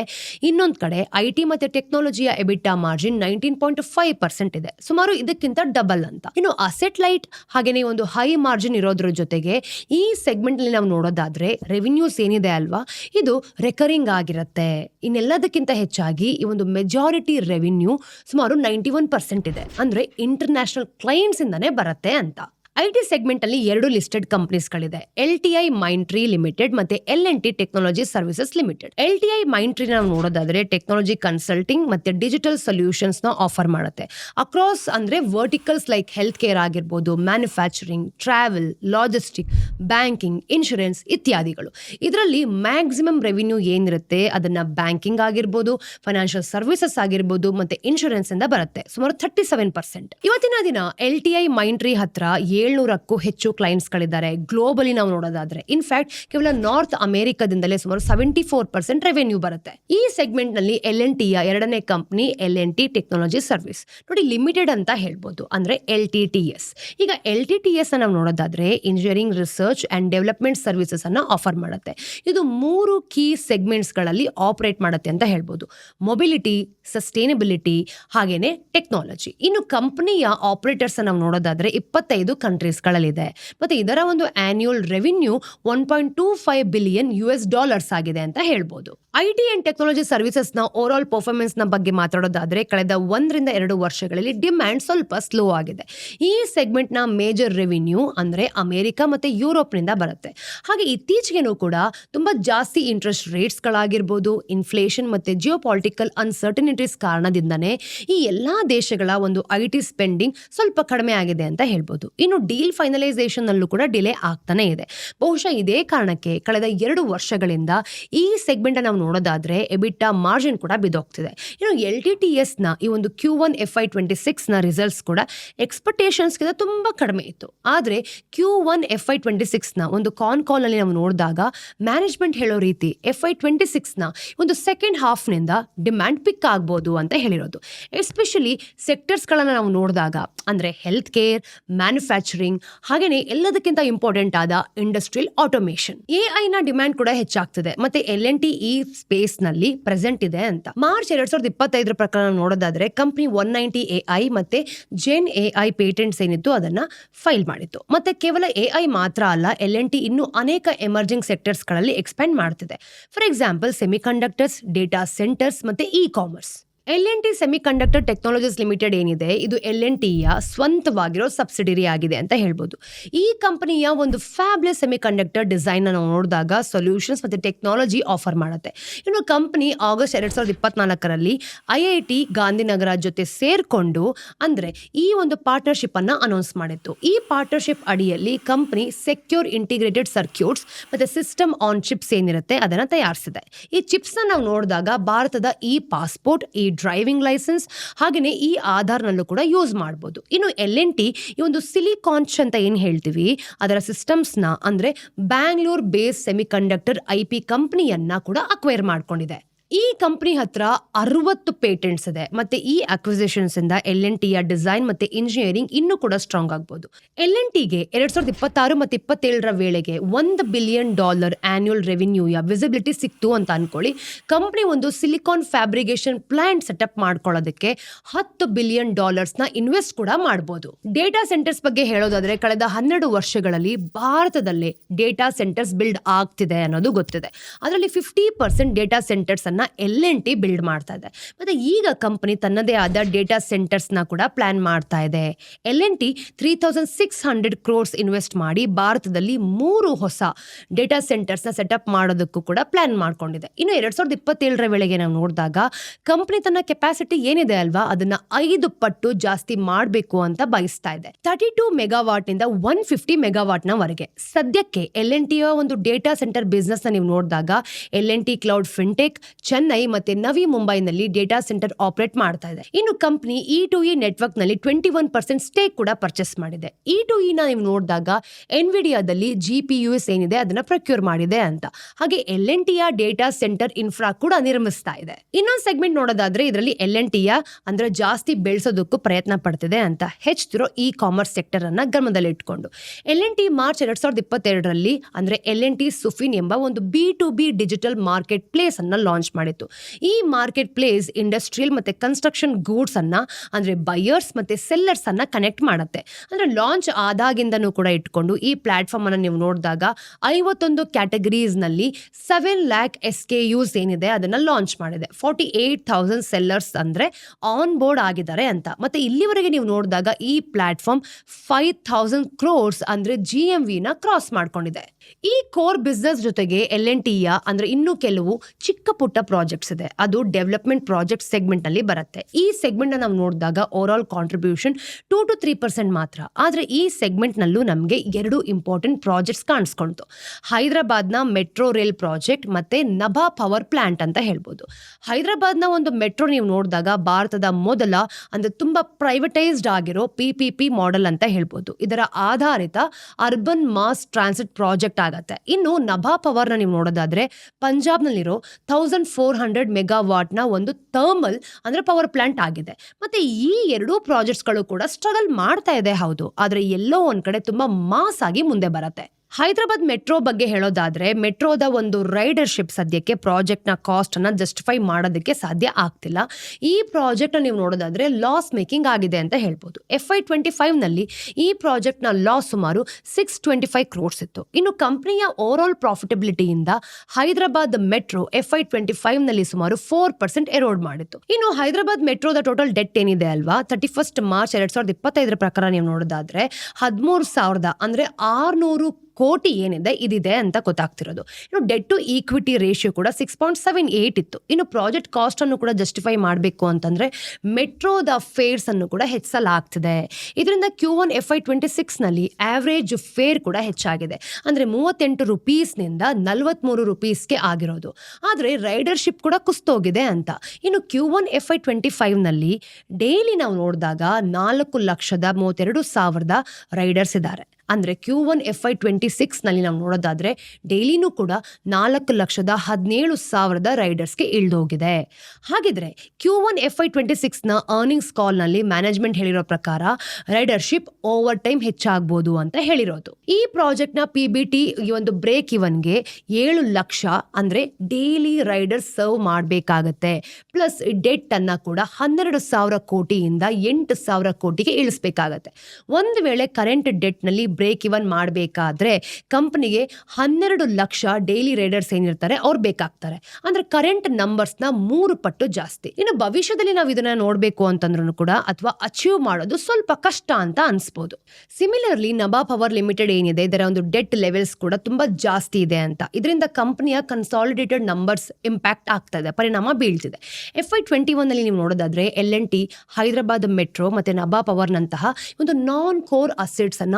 ಇನ್ನೊಂದು ಕಡೆ ಐ ಟಿ ಮತ್ತು ಟೆಕ್ನಾಲಜಿಯ EBITDA margin nineteen point five percent ಇದೆ. ಸುಮಾರು ಇದಕ್ಕಿಂತ ಡಬಲ್ ಅಂತ. ಇನ್ನು ಅಸೆಟ್ ಲೈಟ್ ಹಾಗೇನೆ ಒಂದು ಹೈ ಮಾರ್ಜಿನ್ ಇರೋದ್ರ ಜೊತೆಗೆ ಈ ಸೆಗ್ಮೆಂಟ್ ಅಲ್ಲಿ ನಾವು ನೋಡೋದಾದ್ರೆ ರೆವಿನ್ಯೂಸ್ ಏನಿದೆ ಅಲ್ವಾ? ಇದು ರೆಕರಿಂಗ್ ಆಗಿರುತ್ತೆ. ಇನ್ನೆಲ್ಲದಕ್ಕಿಂತ ಹೆಚ್ಚಾಗಿ ಈ ಒಂದು ಮೆಜಾರಿಟಿ ರೆವಿನ್ಯೂ ಸುಮಾರು ನೈಂಟಿ ಒನ್ ಪರ್ಸೆಂಟ್ ಇದೆ. ಅಂದ್ರೆ ಇಂಟರ್ನ್ಯಾಷನಲ್ ಕ್ಲೈಂಟ್ಸ್ ಇಂದಾನೆ ಬರುತ್ತೆ ಅಂತ. ಐ ಟಿ ಸೆಗ್ಮೆಂಟ್ ಅಲ್ಲಿ ಎರಡು listed ಕಂಪ್ನೀಸ್ಗಳಿದೆ. L T I Mindtree limited ಮತ್ತೆ L N T technology services limited. L T I Mindtree ನಾವು ನೋಡೋದಾದ್ರೆ ಟೆಕ್ನಾಲಜಿ ಕನ್ಸಲ್ಟಿಂಗ್ ಮತ್ತೆ ಡಿಜಿಟಲ್ ಸೊಲ್ಯೂಷನ್ಸ್ನ ಆಫರ್ ಮಾಡುತ್ತೆ. ಅಕ್ರಾಸ್ ಅಂದ್ರೆ ವರ್ಟಿಕಲ್ಸ್ ಲೈಕ್ ಹೆಲ್ತ್ ಕೇರ್ ಆಗಿರ್ಬೋದು, manufacturing, travel, logistic, banking, insurance ಇತ್ಯಾದಿಗಳು. ಇದರಲ್ಲಿ ಮ್ಯಾಕ್ಸಿಮಮ್ ರೆವಿನ್ಯೂ ಏನಿರುತ್ತೆ? ಅದನ್ನ ಬ್ಯಾಂಕಿಂಗ್ ಆಗಿರ್ಬೋದು, ಫೈನಾನ್ಷಿಯಲ್ ಸರ್ವಿಸಸ್ ಆಗಿರ್ಬೋದು ಮತ್ತೆ ಇನ್ಶೂರೆನ್ಸ್ ಇಂದ ಬರುತ್ತೆ. ಸುಮಾರು ಥರ್ಟಿ ಸೆವೆನ್ ಪರ್ಸೆಂಟ್. ಇವತ್ತಿನ ದಿನ L T I Mindtree ಹತ್ರ ಏಳ್ನೂರಕ್ಕೂ ಹೆಚ್ಚು ಕ್ಲೈಂಟ್ಸ್ಗಳಿದ್ದಾರೆ ಗ್ಲೋಬಲಿ ನಾವು ನೋಡೋದಾದ್ರೆ ಇನ್ಫ್ಯಾಕ್ಟ್ ಕೇವಲ ನಾರ್ತ್ ಅಮೆರಿಕದಿಂದಲೇ ಸುಮಾರು ಸೆವೆಂಟಿ ಫೋರ್ ಪರ್ಸೆಂಟ್ ರೆವೆನ್ಯೂ ಬರುತ್ತೆ. ಈ ಸೆಗ್ಮೆಂಟ್ನಲ್ಲಿ ಎಲ್ ಎನ್ ಟಿಯ ಎರಡನೇ company L N T technology service ನೋಡಿ ಲಿಮಿಟೆಡ್ ಅಂತ ಹೇಳ್ಬೋದು. ಅಂದ್ರೆ ಎಲ್ ಟಿ ಟಿ ಎಸ್ ಈಗ ಎಲ್ ಟಿ ಟಿ ಎಸ್ ನಾವು ನೋಡೋದಾದ್ರೆ engineering research and development services ಅನ್ನ ಆಫರ್ ಮಾಡುತ್ತೆ. ಇದು ಮೂರು ಕೀ ಸೆಗ್ಮೆಂಟ್ಸ್ಗಳಲ್ಲಿ ಆಪರೇಟ್ ಮಾಡುತ್ತೆ ಅಂತ ಹೇಳ್ಬೋದು. ಮೊಬಿಲಿಟಿ ಸಸ್ಟೈನಬಿಲಿಟಿ ಹಾಗೇನೆ ಟೆಕ್ನಾಲಜಿ ಇನ್ನು ಕಂಪನಿಯ ಆಪರೇಟರ್ಸ್ ನಾವು ನೋಡೋದಾದ್ರೆ, ಇಪ್ಪತ್ತೈದು ಕಂಟ್ರೀಸ್ಗಳಲ್ಲಿದೆ ಮತ್ತೆ ಇದರ ಒಂದು annual revenue one point two five billion U S dollars ಆಗಿದೆ ಅಂತ ಹೇಳ್ಬೋದು. ಐ ಟಿ ಅಂಡ್ ಟೆಕ್ನಾಲಜಿ ಸರ್ವಿಸಸ್ನ ಓವರ್ ಆಲ್ನ ಬಗ್ಗೆ ಮಾತಾಡೋದಾದ್ರೆ ಕಳೆದ ಒಂದರಿಂದ ಎರಡು ವರ್ಷಗಳಲ್ಲಿ ಡಿಮ್ಯಾಂಡ್ ಸ್ವಲ್ಪ ಸ್ಲೋ ಆಗಿದೆ. ಈ ಸೆಗ್ಮೆಂಟ್ನ ಮೇಜರ್ ರೆವಿನ್ಯೂ ಅಂದ್ರೆ ಅಮೆರಿಕ ಮತ್ತೆ ಯುರೋಪ್ನಿಂದ ಬರುತ್ತೆ. ಹಾಗೆ ಇತ್ತೀಚೆಗೆನೂ ಕೂಡ ತುಂಬಾ ಜಾಸ್ತಿ ಇಂಟ್ರೆಸ್ಟ್ ರೇಟ್ಸ್ ಗಳಾಗಿರ್ಬೋದು ಇನ್ಫ್ಲೇಷನ್ ಮತ್ತೆ ಜಿಯೋ ಪಾಲಿಟಿಕಲ್ ಅನ್ಸರ್ಟನಿಟೀಸ್ ಕಾರಣದಿಂದನೇ ಈ ಎಲ್ಲಾ ದೇಶಗಳ ಒಂದು ಐ ಟಿ ಸ್ಪೆಂಡಿಂಗ್ ಸ್ವಲ್ಪ ಕಡಿಮೆ ಆಗಿದೆ ಅಂತ ಹೇಳ್ಬೋದು. ಇನ್ನು ಡೀಲ್ ಫೈನಲೈಸೇಷನ್ ನಲ್ಲೂ ಕೂಡ ಡಿಲೇ ಆಗ್ತಾನೆ ಇದೆ. ಬಹುಶಃ ಇದೇ ಕಾರಣಕ್ಕೆ ಕಳೆದ ಎರಡು ವರ್ಷಗಳಿಂದ ಈ ಸೆಗ್ಮೆಂಟ್ ನಾವು ನೋಡೋದಾದ್ರೆ ಎಬಿಟ್ಟ ಮಾರ್ಜಿನ್ ಕೂಡ ಬಿದ್ದೋಗ್ತಿದೆ. ಇನ್ನು ಎಲ್ ಟಿ ಟಿ ಎಸ್ನ ಈ ಒಂದು Q one F I twenty ಸಿಕ್ಸ್ನ results ಕೂಡ ಎಕ್ಸ್ಪೆಕ್ಟೇಷನ್ಸ್ಗಿಂತ ತುಂಬಾ ಕಡಿಮೆ ಇತ್ತು. ಆದ್ರೆ Q one F I twenty ಸಿಕ್ಸ್ನ ಒಂದು ಕಾನ್ ಕಾಲ್ ಅಲ್ಲಿ ನಾವು ನೋಡಿದಾಗ ಮ್ಯಾನೇಜ್ಮೆಂಟ್ ಹೇಳೋ ರೀತಿ ಎಫ್ ಐ ಟ್ವೆಂಟಿ ಸಿಕ್ಸ್ನ ಒಂದು ಸೆಕೆಂಡ್ ಹಾಫ್ನಿಂದ ಡಿಮ್ಯಾಂಡ್ ಪಿಕ್ ಆಗ್ಬೋದು ಅಂತ ಹೇಳಿರೋದು. ಎಸ್ಪೆಷಲಿ ಸೆಕ್ಟರ್ಸ್ ಗಳನ್ನ ನಾವು ನೋಡಿದಾಗ ಅಂದ್ರೆ ಹೆಲ್ತ್ ಕೇರ್ ಮ್ಯಾನುಫ್ಯಾಕ್ಚರಿಂಗ್ ಹಾಗೇನೆ ಎಲ್ಲದಕ್ಕಿಂತ ಇಂಪಾರ್ಟೆಂಟ್ ಆದ ಇಂಡಸ್ಟ್ರಿಯಲ್ ಆಟೋಮೇಷನ್ ಎ ಐ ನ ಡಿಮ್ಯಾಂಡ್ ಕೂಡ ಹೆಚ್ಚಾಗ್ತದೆ. ಮತ್ತೆ ಎಲ್ ಎನ್ ಟಿ ಈ ಸ್ಪೇಸ್ನಲ್ಲಿ ಪ್ರೆಸೆಂಟ್ ಇದೆ ಅಂತ. ಮಾರ್ಚ್ ಎರಡ್ ಸಾವಿರದ ಇಪ್ಪತ್ತೈದರ ಪ್ರಕಾರ ನೋಡೋದಾದ್ರೆ company one ninety A I ಮತ್ತೆ ಜೆನ್ ಎ ಐ ಪೇಟೆಂಟ್ಸ್ ಏನಿತ್ತು ಅದನ್ನ ಫೈಲ್ ಮಾಡಿತ್ತು. ಮತ್ತೆ ಕೇವಲ ಎ ಐ ಮಾತ್ರ ಅಲ್ಲ ಎಲ್ ಎನ್ ಟಿ ಇನ್ನು ಅನೇಕ ಎಮರ್ಜಿಂಗ್ ಸೆಕ್ಟರ್ಸ್ಗಳಲ್ಲಿ ಎಕ್ಸ್ಪ್ಯಾಂಡ್ ಮಾಡ್ತಿದೆ. For example semiconductors data centres ಮತ್ತೆ e commerce L N T semiconductor technologies limited ಏನಿದೆ? ಇದು ಎಲ್ ಎನ್ ಟಿಯ ಸ್ವಂತವಾಗಿರೋ ಸಬ್ಸಿಡಿರಿ ಆಗಿದೆ ಅಂತ ಹೇಳ್ಬೋದು. ಈ ಕಂಪನಿಯ ಒಂದು ಫ್ಯಾಬ್ಲೆಸ್ ಸೆಮಿ ಕಂಡಕ್ಟರ್ ಡಿಸೈನ್ ಅನ್ನು ನೋಡಿದಾಗ ಸೊಲ್ಯೂಷನ್ಸ್ ಮತ್ತು ಟೆಕ್ನಾಲಜಿ ಆಫರ್ ಮಾಡುತ್ತೆ. ಇನ್ನು ಕಂಪನಿ ಆಗಸ್ಟ್ ಎರಡು ಸಾವಿರದ ಇಪ್ಪತ್ನಾಲ್ಕರಲ್ಲಿ ಐ ಐ ಟಿ ಗಾಂಧಿನಗರ ಜೊತೆ ಸೇರಿಕೊಂಡು ಅಂದರೆ ಈ ಒಂದು ಪಾರ್ಟ್ನರ್ಶಿಪ್ ಅನ್ನ ಅನೌನ್ಸ್ ಮಾಡಿತ್ತು. ಈ ಪಾರ್ಟ್ನರ್ಶಿಪ್ ಅಡಿಯಲ್ಲಿ ಕಂಪನಿ ಸೆಕ್ಯೂರ್ ಇಂಟಿಗ್ರೇಟೆಡ್ ಸರ್ಕ್ಯೂಟ್ಸ್ ಮತ್ತು ಸಿಸ್ಟಮ್ ಆನ್ ಚಿಪ್ಸ್ ಏನಿರುತ್ತೆ ಅದನ್ನು ತಯಾರಿಸಿದೆ. ಈ ಚಿಪ್ಸ್ನ ನಾವು ನೋಡಿದಾಗ ಭಾರತದ ಇ ಪಾಸ್ಪೋರ್ಟ್ ಈ ಡ್ರೈವಿಂಗ್ ಲೈಸೆನ್ಸ್ ಹಾಗೆಯೇ ಈ ಆಧಾರ್ನಲ್ಲೂ ಕೂಡ ಯೂಸ್ ಮಾಡ್ಬೋದು. ಇನ್ನು ಎಲ್ ಎನ್ ಟಿ ಈ ಒಂದು ಸಿಲಿಕಾನ್ಚ್ ಅಂತ ಏನು ಹೇಳ್ತೀವಿ? ಅದರ ಸಿಸ್ಟಮ್ಸ್ನ ಅಂದರೆ Bangalore base semiconductor I P ಕಂಪ್ನಿಯನ್ನು ಕೂಡ ಅಕ್ವೈರ್ ಮಾಡ್ಕೊಂಡಿದೆ. ಈ ಕಂಪ್ನಿ ಹತ್ರ ಅರವತ್ತು ಪೇಟೆಂಟ್ಸ್ ಇದೆ. ಮತ್ತೆ ಈ ಅಕ್ವಿಸಿಷನ್ಸ್ ಇಂದ ಎಲ್ ಎನ್ ಟಿಯ ಡಿಸೈನ್ ಮತ್ತೆ ಇಂಜಿನಿಯರಿಂಗ್ ಇನ್ನೂ ಕೂಡ ಸ್ಟ್ರಾಂಗ್ ಆಗ್ಬೋದು. ಎಲ್ ಎನ್ ಟಿಗೆ ಎರಡ್ ಸಾವಿರದ ಇಪ್ಪತ್ತಾರು ಮತ್ತೆ ಇಪ್ಪತ್ತೇಳರ ವೇಳೆಗೆ ಒಂದು ಬಿಲಿಯನ್ ಡಾಲರ್ ಆನ್ಯುವಲ್ ರೆವಿನ್ಯೂಯ ವಿಸಿಬಿಲಿಟಿ ಸಿಕ್ತು ಅಂತ ಅನ್ಕೊಳ್ಳಿ. ಕಂಪ್ನಿ ಒಂದು ಸಿಲಿಕಾನ್ ಫ್ಯಾಬ್ರಿಕೇಶನ್ ಪ್ಲಾಂಟ್ ಸೆಟಪ್ ಮಾಡ್ಕೊಳ್ಳೋದಕ್ಕೆ ಹತ್ತು ಬಿಲಿಯನ್ ಡಾಲರ್ಸ್ನ ಇನ್ವೆಸ್ಟ್ ಕೂಡ ಮಾಡಬಹುದು ಡೇಟಾ ಸೆಂಟರ್ಸ್ ಬಗ್ಗೆ ಹೇಳೋದಾದ್ರೆ ಕಳೆದ ಹನ್ನೆರಡು ವರ್ಷಗಳಲ್ಲಿ ಭಾರತದಲ್ಲೇ ಡೇಟಾ ಸೆಂಟರ್ಸ್ ಬಿಲ್ಡ್ ಆಗ್ತಿದೆ ಅನ್ನೋದು ಗೊತ್ತಿದೆ. ಅದರಲ್ಲಿ ಫಿಫ್ಟಿ ಪರ್ಸೆಂಟ್ ಡೇಟಾ ಸೆಂಟರ್ಸ್ ಅನ್ನ ಎಲ್ ಎನ್ ಟಿ ಬಿಲ್ಡ್ ಮಾಡ್ತಾ ಇದೆ. ಮತ್ತೆ ಈಗ ಕಂಪನಿ ತನ್ನದೇ ಆದ ಡೇಟಾ ಸೆಂಟರ್ಸ್ನ ಕೂಡ ಪ್ಲಾನ್ ಮಾಡ್ತಾ ಇದೆ. L N T three thousand six hundred crores invest ಮಾಡಿ ಭಾರತದಲ್ಲಿ ಮೂರು ಹೊಸ ಡೇಟಾ ಸೆಂಟರ್ಸ್ನ ಸೆಟಪ್ ಮಾಡೋದಕ್ಕೂ ಕೂಡ ಪ್ಲಾನ್ ಮಾಡ್ಕೊಂಡಿದೆ. ಇನ್ನು ಎರಡ್ ಸಾವಿರದ ಇಪ್ಪತ್ತೇಳರ ವೇಳೆಗೆ ನಾವು ನೋಡಿದಾಗ ಕಂಪನಿ ತನ್ನ ಕೆಪಾಸಿಟಿ ಏನಿದೆ ಅಲ್ವಾ? ಅದನ್ನ ಐದು ಪಟ್ಟು ಜಾಸ್ತಿ ಮಾಡಬೇಕು ಅಂತ ಬಯಸ್ತಾ ಇದೆ. ತರ್ಟಿ ಟು ಮೆಗಾವಾಟ್ ಇಂದ ಒನ್ ಫಿಫ್ಟಿ ಮೆಗಾವಾಟ್ ವರೆಗೆ. ಸದ್ಯಕ್ಕೆ ಎಲ್ ಎನ್ ಟಿಯ ಒಂದು ಡೇಟಾ ಸೆಂಟರ್ ಬಿಸ್ನೆಸ್ನ ನೀವು ನೋಡಿದಾಗ L N T cloud fintech Chennai ಮತ್ತೆ ನವಿ ಮುಂಬೈನಲ್ಲಿ ಡೇಟಾ ಸೆಂಟರ್ ಆಪರೇಟ್ ಮಾಡ್ತಾ ಇದೆ. ಇನ್ನು ಕಂಪನಿ ಇ ಟು ಇ ನೆಟ್ವರ್ಕ್ನಲ್ಲಿ ಟ್ವೆಂಟಿ ಒನ್ ಪರ್ಸೆಂಟ್ ಸ್ಟೇಕ್ ಕೂಡ ಪರ್ಚೇಸ್ ಮಾಡಿದೆ. ಇ ಟು ಇ ನ ನೀವು ನೋಡಿದಾಗ ಎನ್ವಿಡಿಯಾದಲ್ಲಿ ಜಿ ಪಿ ಯು ಎಸ್ ಏನಿದೆ ಅದನ್ನ ಪ್ರೊಕ್ಯೂರ್ ಮಾಡಿದೆ ಅಂತ. ಹಾಗೆ ಎಲ್ ಎನ್ ಟಿಯ ಡೇಟಾ ಸೆಂಟರ್ ಇನ್ಫ್ರಾ ಕೂಡ ನಿರ್ಮಿಸ್ತಾ ಇದೆ. ಇನ್ನೊಂದು ಸೆಗ್ಮೆಂಟ್ ನೋಡೋದಾದ್ರೆ ಇದರಲ್ಲಿ ಎಲ್ ಎನ್ ಟಿಯ ಅಂದ್ರೆ ಜಾಸ್ತಿ ಬೆಳೆಸೋದಕ್ಕೂ ಪ್ರಯತ್ನ ಪಡ್ತಿದೆ ಅಂತ ಹೆಚ್ಚುತ್ತಿರೋ ಇ ಕಾಮರ್ಸ್ ಸೆಕ್ಟರ್ ಅನ್ನ ಗಮನದಲ್ಲಿ ಇಟ್ಕೊಂಡು. ಎಲ್ ಎನ್ ಟಿ ಮಾರ್ಚ್ ಎರಡ್ ಸಾವಿರದ ಇಪ್ಪತ್ತೆರಡರಲ್ಲಿ ಅಂದ್ರೆ ಎಲ್ ಎನ್ ಟಿ ಸುಫಿನ್ ಎಂಬ ಒಂದು B to B digital marketplace ಅನ್ನ ಲಾಂಚ್ ಮಾಡಿತ್ತು. ಈ ಮಾರ್ಕೆಟ್ ಪ್ಲೇಸ್ ಇಂಡಸ್ಟ್ರಿಯಲ್ ಮತ್ತೆ ಕನ್ಸ್ಟ್ರಕ್ಷನ್ ಗೂಡ್ಸ್ ಅಂದರೆ ಬಯರ್ಸ್ ಮತ್ತೆ ಸೆಲ್ಲರ್ಸ್ ಅನ್ನ ಕನೆಕ್ಟ್ ಮಾಡುತ್ತೆ. ಅಂದ್ರೆ ಲಾಂಚ್ ಆದಾಗಿಂದನೂ ಕೂಡ ಇಟ್ಕೊಂಡು ಈ ಪ್ಲ್ಯಾಟ್ಫಾರ್ಮನ್ನು ನೀವು ನೋಡಿದಾಗ ಐವತ್ತೊಂದು ಕ್ಯಾಟಗರೀಸ್ನಲ್ಲಿ seven lakh S K Us ಏನಿದೆ ಅದನ್ನ ಲಾಂಚ್ ಮಾಡಿದೆ. ಫಾರ್ಟಿ ಏಟ್ ಥೌಸಂಡ್ ಸೆಲ್ಲರ್ಸ್ ಅಂದ್ರೆ ಆನ್ ಬೋರ್ಡ್ ಆಗಿದ್ದಾರೆ ಅಂತ. ಮತ್ತೆ ಇಲ್ಲಿವರೆಗೆ ನೀವು ನೋಡಿದಾಗ ಈ ಪ್ಲ್ಯಾಟ್ಫಾರ್ಮ್ ಫೈವ್ ಥೌಸಂಡ್ ಕ್ರೋರ್ಸ್ ಅಂದ್ರೆ ಜಿ ಎಂ ವಿನ ಕ್ರಾಸ್ ಮಾಡ್ಕೊಂಡಿದೆ. ಈ ಕೋರ್ ಬಿಸ್ನೆಸ್ ಜೊತೆಗೆ ಎಲ್ ಎನ್ ಟಿಯ ಅಂದ್ರೆ ಇನ್ನೂ ಕೆಲವು ಚಿಕ್ಕ ಪುಟ್ಟ ಪ್ರಾಜೆಕ್ಟ್ಸ್ ಇದೆ. ಅದು ಡೆವಲಪ್ಮೆಂಟ್ ಪ್ರಾಜೆಕ್ಟ್ ಸೆಗ್ಮೆಂಟ್ ಅಲ್ಲಿ ಬರುತ್ತೆ. ಈ ಸೆಗ್ಮೆಂಟ್ ನಾವು ನೋಡಿದಾಗ overall contribution two to three percent ಮಾತ್ರ. ಆದರೆ ಈ ಸೆಗ್ಮೆಂಟ್ ನಲ್ಲೂ ನಮಗೆ ಎರಡು ಇಂಪಾರ್ಟೆಂಟ್ ಪ್ರಾಜೆಕ್ಟ್ಸ್ ಕಾಣಿಸ್ಕೊಳ್ತು. ಹೈದರಾಬಾದ್ನ ಮೆಟ್ರೋ ರೈಲ್ ಪ್ರಾಜೆಕ್ಟ್ ಮತ್ತೆ ನಭಾ ಪವರ್ ಪ್ಲಾಂಟ್ ಅಂತ ಹೇಳ್ಬೋದು. ಹೈದರಾಬಾದ್ನ ಒಂದು ಮೆಟ್ರೋ ನೀವು ನೋಡಿದಾಗ ಭಾರತದ ಮೊದಲ ಅಂದರೆ ತುಂಬಾ ಪ್ರೈವೇಟೈಸ್ಡ್ ಆಗಿರೋ ಪಿಪಿಪಿ ಮಾಡೆಲ್ ಅಂತ ಹೇಳ್ಬೋದು. ಇದರ ಆಧಾರಿತ ಅರ್ಬನ್ ಮಾಸ್ ಟ್ರಾನ್ಸಿಟ್ ಪ್ರಾಜೆಕ್ಟ್ ಆಗತ್ತೆ. ಇನ್ನು ನಭಾ ಪವರ್ನ ನೀವು ನೋಡೋದಾದ್ರೆ ಪಂಜಾಬ್ನಲ್ಲಿರೋ ಥೌಸಂಡ್ ಫೋರ್ ಹಂಡ್ರೆಡ್ ಮೆಗಾವಾಟ್ನ ಒಂದು ಥರ್ಮಲ್ ಅಂದ್ರೆ ಪವರ್ ಪ್ಲಾಂಟ್ ಆಗಿದೆ. ಮತ್ತೆ ಈ ಎರಡೂ ಪ್ರಾಜೆಕ್ಟ್ಸ್ಗಳು ಕೂಡ ಸ್ಟ್ರಗಲ್ ಮಾಡ್ತಾ ಇದೆ ಹೌದು. ಆದರೆ ಎಲ್ಲೋ ಒಂದು ಕಡೆ ತುಂಬಾ ಮಾಸ್ ಆಗಿ ಮುಂದೆ ಬರುತ್ತೆ. ಹೈದರಾಬಾದ್ ಮೆಟ್ರೋ ಬಗ್ಗೆ ಹೇಳೋದಾದ್ರೆ ಮೆಟ್ರೋದ ಒಂದು ರೈಡರ್ಶಿಪ್ ಸದ್ಯಕ್ಕೆ ಪ್ರಾಜೆಕ್ಟ್ನ ಕಾಸ್ಟ್ ಅನ್ನ ಜಸ್ಟಿಫೈ ಮಾಡೋದಕ್ಕೆ ಸಾಧ್ಯ ಆಗ್ತಿಲ್ಲ. ಈ ಪ್ರಾಜೆಕ್ಟ್ ನೀವು ನೋಡೋದಾದ್ರೆ ಲಾಸ್ ಮೇಕಿಂಗ್ ಆಗಿದೆ ಅಂತ ಹೇಳ್ಬೋದು. ಎಫ್ ಐ ಟ್ವೆಂಟಿ ಫೈವ್ನಲ್ಲಿ ಈ ಪ್ರಾಜೆಕ್ಟ್ನ ಲಾಸ್ ಸುಮಾರು ಸಿಕ್ಸ್ ಟ್ವೆಂಟಿ ಫೈವ್ ಕ್ರೋರ್ಸ್ ಇತ್ತು. ಇನ್ನು ಕಂಪ್ನಿಯ overall ಪ್ರಾಫಿಟಬಿಲಿಟಿಯಿಂದ Hyderabad metro F I twenty ಫೈವ್ನಲ್ಲಿ ಸುಮಾರು ಫೋರ್ ಪರ್ಸೆಂಟ್ ಎರೋಡ್ ಮಾಡಿತ್ತು. ಇನ್ನು ಹೈದರಾಬಾದ್ ಮೆಟ್ರೋದ ಟೋಟಲ್ ಡೆಟ್ ಏನಿದೆ ಅಲ್ವಾ? ತರ್ಟಿ ಫಸ್ಟ್ ಮಾರ್ಚ್ ಎರಡ್ ಸಾವಿರದ ಇಪ್ಪತ್ತೈದರ ಪ್ರಕಾರ ನೀವು ನೋಡೋದಾದ್ರೆ ಹದಿಮೂರು ಸಾವಿರದ ಅಂದ್ರೆ ಆರ್ನೂರು ಕೋಟಿ ಏನಿದೆ, ಇದಿದೆ ಅಂತ ಗೊತ್ತಾಗ್ತಿರೋದು. ಇನ್ನು ಡೆಟ್ ಟು ಈಕ್ವಿಟಿ ರೇಷಿಯೋ ಕೂಡ ಸಿಕ್ಸ್ ಪಾಯಿಂಟ್ ಸೆವೆನ್ ಏಟ್ ಇತ್ತು. ಇನ್ನು ಪ್ರಾಜೆಕ್ಟ್ ಕಾಸ್ಟ್ ಅನ್ನು ಕೂಡ ಜಸ್ಟಿಫೈ ಮಾಡಬೇಕು ಅಂತಂದ್ರೆ ಮೆಟ್ರೋದ ಫೇರ್ಸ್ ಅನ್ನು ಕೂಡ ಹೆಚ್ಚಿಸಲಾಗ್ತಿದೆ. ಇದರಿಂದ Q one F I twenty ಸಿಕ್ಸ್ನಲ್ಲಿ average fare ಕೂಡ ಹೆಚ್ಚಾಗಿದೆ. ಅಂದ್ರೆ ಮೂವತ್ತೆಂಟು ರುಪೀಸ್ನಿಂದ ನಲವತ್ಮೂರು ರುಪೀಸ್ಗೆ ಆಗಿರೋದು. ಆದರೆ ರೈಡರ್ಶಿಪ್ ಕೂಡ ಕುಸ್ತೋಗಿದೆ ಅಂತ. ಇನ್ನು Q one F I twenty ಫೈವ್ನಲ್ಲಿ daily ನಾವು ನೋಡಿದಾಗ ನಾಲ್ಕು ಲಕ್ಷದ ಮೂವತ್ತೆರಡು ಸಾವಿರದ ರೈಡರ್ಸ್ ಇದ್ದಾರೆ. ಅಂದ್ರೆ Q one F I twenty ಸಿಕ್ಸ್ನಲ್ಲಿ ನಾವು ನೋಡೋದಾದರೆ ಡೈಲಿನೂ ಕೂಡ ನಾಲ್ಕು ಲಕ್ಷದ ಹದಿನೇಳು ಸಾವಿರದ ರೈಡರ್ಸ್ಗೆ ಇಳಿದೋಗಿದೆ. ಹಾಗಿದ್ರೆ Q one F I twenty ಸಿಕ್ಸ್ನ earnings ಕಾಲ್ನಲ್ಲಿ ಮ್ಯಾನೇಜ್ಮೆಂಟ್ ಹೇಳಿರೋ ಪ್ರಕಾರ ರೈಡರ್ಶಿಪ್ ಓವರ್ ಟೈಮ್ ಹೆಚ್ಚಾಗ್ಬೋದು ಅಂತ ಹೇಳಿರೋದು. ಈ ಪ್ರಾಜೆಕ್ಟ್ನ ಪಿ ಬಿ ಟಿ ಈ ಒಂದು ಬ್ರೇಕ್ ಇವನ್ಗೆ ಏಳು ಲಕ್ಷ ಅಂದರೆ ಡೈಲಿ ರೈಡರ್ಸ್ ಸರ್ವ್ ಮಾಡಬೇಕಾಗತ್ತೆ. ಪ್ಲಸ್ ಡೆಟ್ ಅನ್ನು ಕೂಡ ಹನ್ನೆರಡು ಸಾವಿರ ಕೋಟಿಯಿಂದ ಎಂಟು ಸಾವಿರ ಕೋಟಿಗೆ ಇಳಿಸ್ಬೇಕಾಗತ್ತೆ. ಒಂದು ವೇಳೆ ಕರೆಂಟ್ ಡೆಟ್ನಲ್ಲಿ ಬ್ರೇಕ್ ಇವನ್ ಮಾಡಬೇಕಾದ್ರೆ ಕಂಪ್ನಿಗೆ ಹನ್ನೆರಡು ಲಕ್ಷ ಡೈಲಿ ರೈಡರ್ಸ್ ಏನಿರ್ತಾರೆ ಅವ್ರು ಬೇಕಾಗ್ತಾರೆ. ಅಂದ್ರೆ ಕರೆಂಟ್ ನಂಬರ್ಸ್ನ ಮೂರು ಪಟ್ಟು ಜಾಸ್ತಿ. ಇನ್ನು ಭವಿಷ್ಯದಲ್ಲಿ ನಾವು ಇದನ್ನ ನೋಡಬೇಕು ಅಂತಂದ್ರೂ ಕೂಡ ಅಥವಾ ಅಚೀವ್ ಮಾಡೋದು ಸ್ವಲ್ಪ ಕಷ್ಟ ಅಂತ ಅನ್ಸ್ಬೋದು. ಸಿಮಿಲರ್ಲಿ ನಬಾ ಪವರ್ ಲಿಮಿಟೆಡ್ ಏನಿದೆ, ಇದರ ಒಂದು ಡೆಟ್ ಲೆವೆಲ್ಸ್ ಕೂಡ ತುಂಬಾ ಜಾಸ್ತಿ ಇದೆ ಅಂತ. ಇದರಿಂದ ಕಂಪನಿಯ ಕನ್ಸಾಲಿಡೇಟೆಡ್ ನಂಬರ್ಸ್ ಇಂಪ್ಯಾಕ್ಟ್ ಆಗ್ತಾ ಇದೆ, ಪರಿಣಾಮ ಬೀಳ್ತಿದೆ. ಎಫ್ ಐ ಟ್ವೆಂಟಿ ಒನ್ ಅಲ್ಲಿ ನೀವು ನೋಡೋದಾದ್ರೆ L N T Hyderabad metro ಮತ್ತೆ ನಬಾ ಪವರ್ ನಂತಹ ಒಂದು ನಾನ್ ಕೋರ್ ಅಸೆಟ್ಸ್ ಅನ್ನ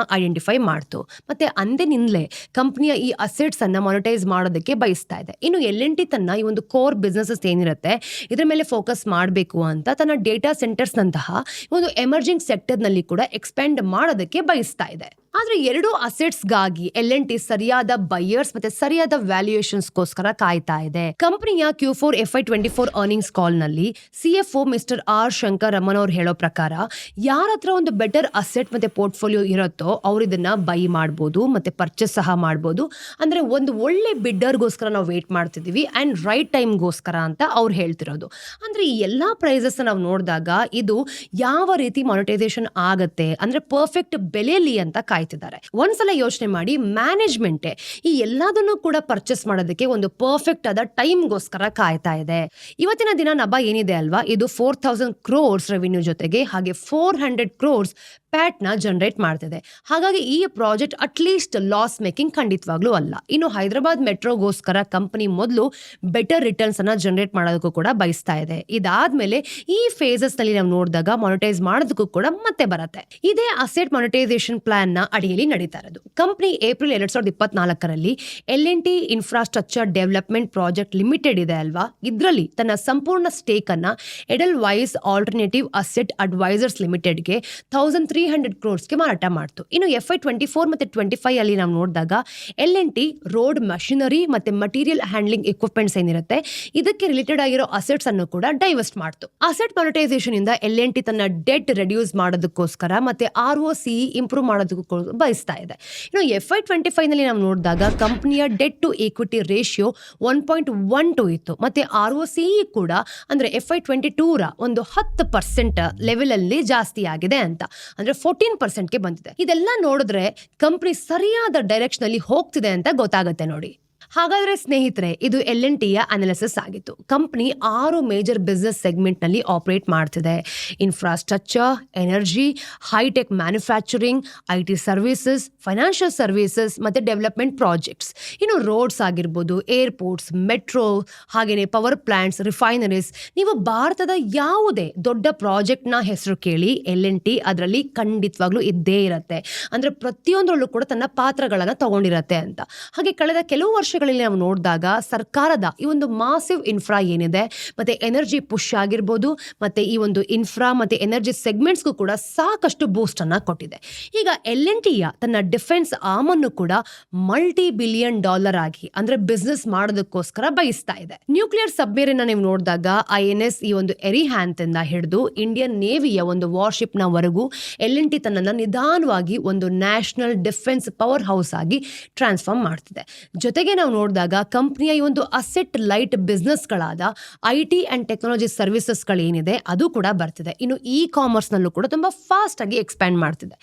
ಐಡೆಂಟಿಫೈ ಮಾಡ್ತು. ಮತ್ತೆ ಅಂದಿನಿಂದಲೇ ಕಂಪನಿಯ ಈ ಅಸೆಟ್ಸ್ ಅನ್ನ ಮಾನಿಟೈಸ್ ಮಾಡೋದಕ್ಕೆ ಬಯಸ್ತಾ ಇದೆ. ಇನ್ನು ಎಲ್ ಎನ್ ಟಿ ತನ್ನ ಈ ಒಂದು ಕೋರ್ ಬಿಸ್ನೆಸಸ್ ಏನಿರುತ್ತೆ, ಇದರ ಮೇಲೆ ಫೋಕಸ್ ಮಾಡಬೇಕು ಅಂತ ತನ್ನ ಡೇಟಾ ಸೆಂಟರ್ಸ್ ನಂತಹ ಒಂದು ಎಮರ್ಜಿಂಗ್ ಸೆಕ್ಟರ್ನಲ್ಲಿ ಕೂಡ ಎಕ್ಸ್ಪೆಂಡ್ ಮಾಡೋದಕ್ಕೆ ಬಯಸ್ತಾ ಇದೆ. ಆದ್ರೆ ಎರಡು ಅಸೆಟ್ಸ್ಗಾಗಿ ಎಲ್ ಎನ್ ಟಿ ಸರಿಯಾದ ಬೈಯರ್ಸ್ ಮತ್ತೆ ಸರಿಯಾದ ವ್ಯಾಲ್ಯೂಯೇಷನ್ಸ್ಗೋಸ್ಕರ ಕಾಯ್ತಾ ಇದೆ. ಕಂಪನಿಯ Q four F I twenty four earnings ಕಾಲ್ನಲ್ಲಿ ಒ ಮಿಸ್ಟರ್ ಆರ್ ಶಂಕರ್ ರಮನ್ ಅವ್ರು ಹೇಳೋ ಪ್ರಕಾರ ಯಾರ ಹತ್ರ ಒಂದು ಬೆಟರ್ ಅಸೆಟ್ ಮತ್ತೆ ಪೋರ್ಟ್ಫೋಲಿಯೋ ಇರುತ್ತೋ ಅವ್ರು ಇದನ್ನ ಬೈ ಮಾಡ್ಬೋದು ಮತ್ತೆ ಪರ್ಚೇಸ್ ಸಹ ಮಾಡ್ಬೋದು. ಅಂದ್ರೆ ಒಂದು ಒಳ್ಳೆ ಬಿಡ್ಡರ್ಗೋಸ್ಕರ ನಾವು ವೇಟ್ ಮಾಡ್ತಿದೀವಿ ಅಂಡ್ ರೈಟ್ ಟೈಮ್ಗೋಸ್ಕರ ಅಂತ ಅವ್ರು ಹೇಳ್ತಿರೋದು. ಅಂದ್ರೆ ಈ ಎಲ್ಲಾ ಪ್ರೈಸಸ್ ನಾವು ನೋಡಿದಾಗ ಇದು ಯಾವ ರೀತಿ ಮಾನಿಟೈಸೇಷನ್ ಆಗುತ್ತೆ ಅಂದ್ರೆ ಪರ್ಫೆಕ್ಟ್ ಬೆಲೆಯಲ್ಲಿ ಅಂತ ಕಾಯ್ತಿದ್ದಾರೆ ಒಂದ್ಸಲ ಯೋಚನೆ ಮಾಡಿ ಮ್ಯಾನೇಜ್ಮೆಂಟ್ ಈ ಎಲ್ಲದನ್ನು ಕೂಡ ಪರ್ಚೇಸ್ ಮಾಡೋದಕ್ಕೆ ಒಂದು ಪರ್ಫೆಕ್ಟ್ ಆದ ಟೈಮ್ಗೋಸ್ಕರ ಕಾಯ್ತಾ ಇದೆ. ಇವತ್ತಿನ ದಿನ ನಬ ಏನಿದೆ ಅಲ್ವಾ? ಇದು ಫೋರ್ ಥೌಸಂಡ್ ಕ್ರೋರ್ಸ್ ರೆವಿನ್ಯೂ ಜೊತೆಗೆ ಹಾಗೆ ಫೋರ್ ಹಂಡ್ರೆಡ್ ಕ್ರೋರ್ಸ್ ಪ್ಯಾಟ್ನ ಜನರೇಟ್ ಮಾಡ್ತಿದೆ. ಹಾಗಾಗಿ ಈ ಪ್ರಾಜೆಕ್ಟ್ ಅಟ್ಲೀಸ್ಟ್ ಲಾಸ್ ಮೇಕಿಂಗ್ ಖಂಡಿತವಾಗ್ಲೂ ಅಲ್ಲ. ಇನ್ನು ಹೈದರಾಬಾದ್ ಮೆಟ್ರೋಗೋಸ್ಕರ ಕಂಪನಿ ಮೊದಲು ಬೆಟರ್ ರಿಟರ್ನ್ಸ್ ಅನ್ನ ಜನರೇಟ್ ಮಾಡೋದಕ್ಕೂ ಕೂಡ ಬಯಸ್ತಾ ಇದೆ. ಇದಾದ್ಮೇಲೆ ಈ ಫೇಸಸ್ನಲ್ಲಿ ನಾವು ನೋಡಿದಾಗ ಮಾನಿಟೈಸ್ ಮಾಡೋದಕ್ಕೂ ಕೂಡ ಮತ್ತೆ ಬರುತ್ತೆ. ಇದೇ ಅಸೆಟ್ ಮಾನಿಟೈಸೇಷನ್ ಪ್ಲಾನ್ನ ಅಡಿಯಲ್ಲಿ ನಡೀತಾ ಇರೋದು. ಕಂಪನಿ ಏಪ್ರಿಲ್ ಎರಡ್ ಸಾವಿರದ ಇಪ್ಪತ್ನಾಲ್ಕರಲ್ಲಿ L N T infrastructure development project limited ಇದೆ ಅಲ್ವಾ? ಇದರಲ್ಲಿ ತನ್ನ ಸಂಪೂರ್ಣ ಸ್ಟೇಕ್ ಅನ್ನ Edelweiss alternative asset advisors ಲಿಮಿಟೆಡ್ಗೆ ಥೌಸಂಡ್ ತ್ರೀ ಹಂಡ್ರೆಡ್ ಕ್ರೋರ್ಸ್ಗೆ ಮಾರಾಟ ಮಾಡ್ತು. ಇನ್ನು ಎಫ್ ಐ ಟ್ವೆಂಟಿ ಫೋರ್ ಮತ್ತು ಟ್ವೆಂಟಿ ಫೈವ್ ಅಲ್ಲಿ ನಾವು ನೋಡಿದಾಗ L N T road machinery ಮತ್ತೆ ಮಟೀರಿಯಲ್ ಹ್ಯಾಂಡ್ಲಿಂಗ್ ಎಕ್ವಿಪ್ಮೆಂಟ್ಸ್ ಏನಿರುತ್ತೆ, ಇದಕ್ಕೆ ರಿಲೇಟೆಡ್ ಆಗಿರೋ ಅಸೆಟ್ಸ್ ಅನ್ನು ಕೂಡ ಡೈವರ್ಸ್ಟ್ ಮಾಡ್ತು. ಅಸೆಟ್ ಮಾನಿಟೈಸೇಷನ್ ಇಂದ ಎಲ್ ಎನ್ ಟಿ ತನ್ನ ಡೆಟ್ ರೆಡ್ಯೂಸ್ ಮಾಡೋದಕ್ಕೋಸ್ಕರ ಮತ್ತೆ ಆರ್ ಒ ಸಿ ಇಂಪ್ರೂವ್ ಮಾಡೋದಕ್ಕೂ ಬಯಸ್ತಾ ಇದೆ. ಇನ್ನು ಎಫ್ ಐ ಟ್ವೆಂಟಿ ಫೈವ್ನಲ್ಲಿ ನಾವು ನೋಡಿದಾಗ ಕಂಪನಿಯ debt to equity ratio one point one two ಇತ್ತು. ಮತ್ತೆ ಆರ್ ಒ ಸಿ ಕೂಡ ಅಂದ್ರೆ ಎಫ್ ಐ ಟ್ವೆಂಟಿ ಟೂರ ಒಂದು ಹತ್ತು ಪರ್ಸೆಂಟ್ ಲೆವೆಲಲ್ಲಿ ಜಾಸ್ತಿ ಆಗಿದೆ ಅಂತ. ಅಂದ್ರೆ ಫೋರ್ಟೀನ್ ಪರ್ಸೆಂಟ್ಗೆ ಬಂದಿದೆ. ಇದೆಲ್ಲ ನೋಡಿದ್ರೆ ಕಂಪನಿ ಸರಿಯಾದ ಡೈರೆಕ್ಷನ್ ಅಲ್ಲಿ ಹೋಗ್ತಿದೆ ಅಂತ ಗೊತ್ತಾಗುತ್ತೆ ನೋಡಿ. ಹಾಗಾದ್ರೆ ಸ್ನೇಹಿತರೆ, ಇದು ಎಲ್ ಎನ್ ಟಿಯ ಅನಾಲಿಸಿಸ್ ಆಗಿತ್ತು. ಕಂಪ್ನಿ ಆರು ಮೇಜರ್ ಬಿಸ್ನೆಸ್ ಸೆಗ್ಮೆಂಟ್ನಲ್ಲಿ ಆಪರೇಟ್ ಮಾಡ್ತಿದೆ. Infrastructure energy hi-tech manufacturing I T services financial services ಮತ್ತೆ ಡೆವಲಪ್ಮೆಂಟ್ ಪ್ರಾಜೆಕ್ಟ್ಸ್ ಇನ್ನು ರೋಡ್ಸ್ ಆಗಿರ್ಬೋದು ಏರ್ಪೋರ್ಟ್ಸ್ ಮೆಟ್ರೋ ಹಾಗೆಯೇ ಪವರ್ ಪ್ಲಾಂಟ್ಸ್ ರಿಫೈನರೀಸ್ ನೀವು ಭಾರತದ ಯಾವುದೇ ದೊಡ್ಡ ಪ್ರಾಜೆಕ್ಟ್ನ ಹೆಸರು ಕೇಳಿ ಎಲ್ ಎನ್ ಟಿ ಅದರಲ್ಲಿ ಖಂಡಿತವಾಗ್ಲೂ ಇದ್ದೇ ಇರುತ್ತೆ. ಅಂದ್ರೆ ಪ್ರತಿಯೊಂದರಲ್ಲೂ ಕೂಡ ತನ್ನ ಪಾತ್ರಗಳನ್ನ ತಗೊಂಡಿರತ್ತೆ ಅಂತ. ಹಾಗೆ ಕಳೆದ ಕೆಲವು ವರ್ಷಗಳಲ್ಲಿ ನಾವು ನೋಡಿದಾಗ ಸರ್ಕಾರದ ಈ ಒಂದು ಮಾಸಿವ್ ಇನ್ಫ್ರಾ ಏನಿದೆ, ಮತ್ತೆ ಎನರ್ಜಿ ಪುಷ್ ಆಗಿರ್ಬೋದು, ಮತ್ತೆ ಈ ಒಂದು ಇನ್ಫ್ರಾ ಮತ್ತೆ ಎನರ್ಜಿ ಸೆಗ್ಮೆಂಟ್ಸ್ಗೂ ಕೂಡ ಸಾಕಷ್ಟು ಬೂಸ್ಟ್ ಅನ್ನ ಕೊಟ್ಟಿದೆ. ಈಗ ಎಲ್ ಎನ್ ಟಿಯ ತನ್ನ ಡಿಫೆನ್ಸ್ ಆಮನ್ನು ಕೂಡ ಮಲ್ಟಿ ಬಿಲಿಯನ್ ಡಾಲರ್ ಆಗಿ, ಅಂದ್ರೆ ಬಿಸ್ನೆಸ್ ಮಾಡೋದಕ್ಕೋಸ್ಕರ ಬಯಸ್ತಾ ಇದೆ. ನ್ಯೂಕ್ಲಿಯರ್ ಸಬ್ಮೇರಿನ ನೀವು ನೋಡಿದಾಗ ಐ ಎನ್ ಎಸ್ ಈ ಒಂದು ಎರಿ ಹ್ಯಾಂತಿಂದ ಹಿಡಿದು ಇಂಡಿಯನ್ ನೇವಿಯ ಒಂದು ವಾರ್ಶಿಪ್ನ ವರೆಗೂ ಎಲ್ ಎನ್ ಟಿ ತನ್ನನ್ನು ನಿಧಾನವಾಗಿ ಒಂದು ನ್ಯಾಷನಲ್ ಡಿಫೆನ್ಸ್ ಪವರ್ ಹೌಸ್ ಆಗಿ ಟ್ರಾನ್ಸ್ಫಾರ್ಮ್ ಮಾಡ್ತಿದೆ. ಜೊತೆಗೆ ನಾವು ನೋಡಿದಾಗ ಕಂಪ್ನಿಯ ಈ ಒಂದು ಅಸೆಟ್ ಲೈಟ್ ಬಿಸ್ನೆಸ್ಗಳಾದ ಐ ಟಿ ಆ್ಯಂಡ್ ಟೆಕ್ನಾಲಜಿ ಸರ್ವಿಸಸ್ಗಳೇನಿದೆ ಅದು ಕೂಡ ಬರ್ತಿದೆ. ಇನ್ನು ಇ ಕಾಮರ್ಸ್ನಲ್ಲೂ ಕೂಡ ತುಂಬ ಫಾಸ್ಟಾಗಿ ಎಕ್ಸ್ಪ್ಯಾಂಡ್ ಮಾಡ್ತಿದೆ.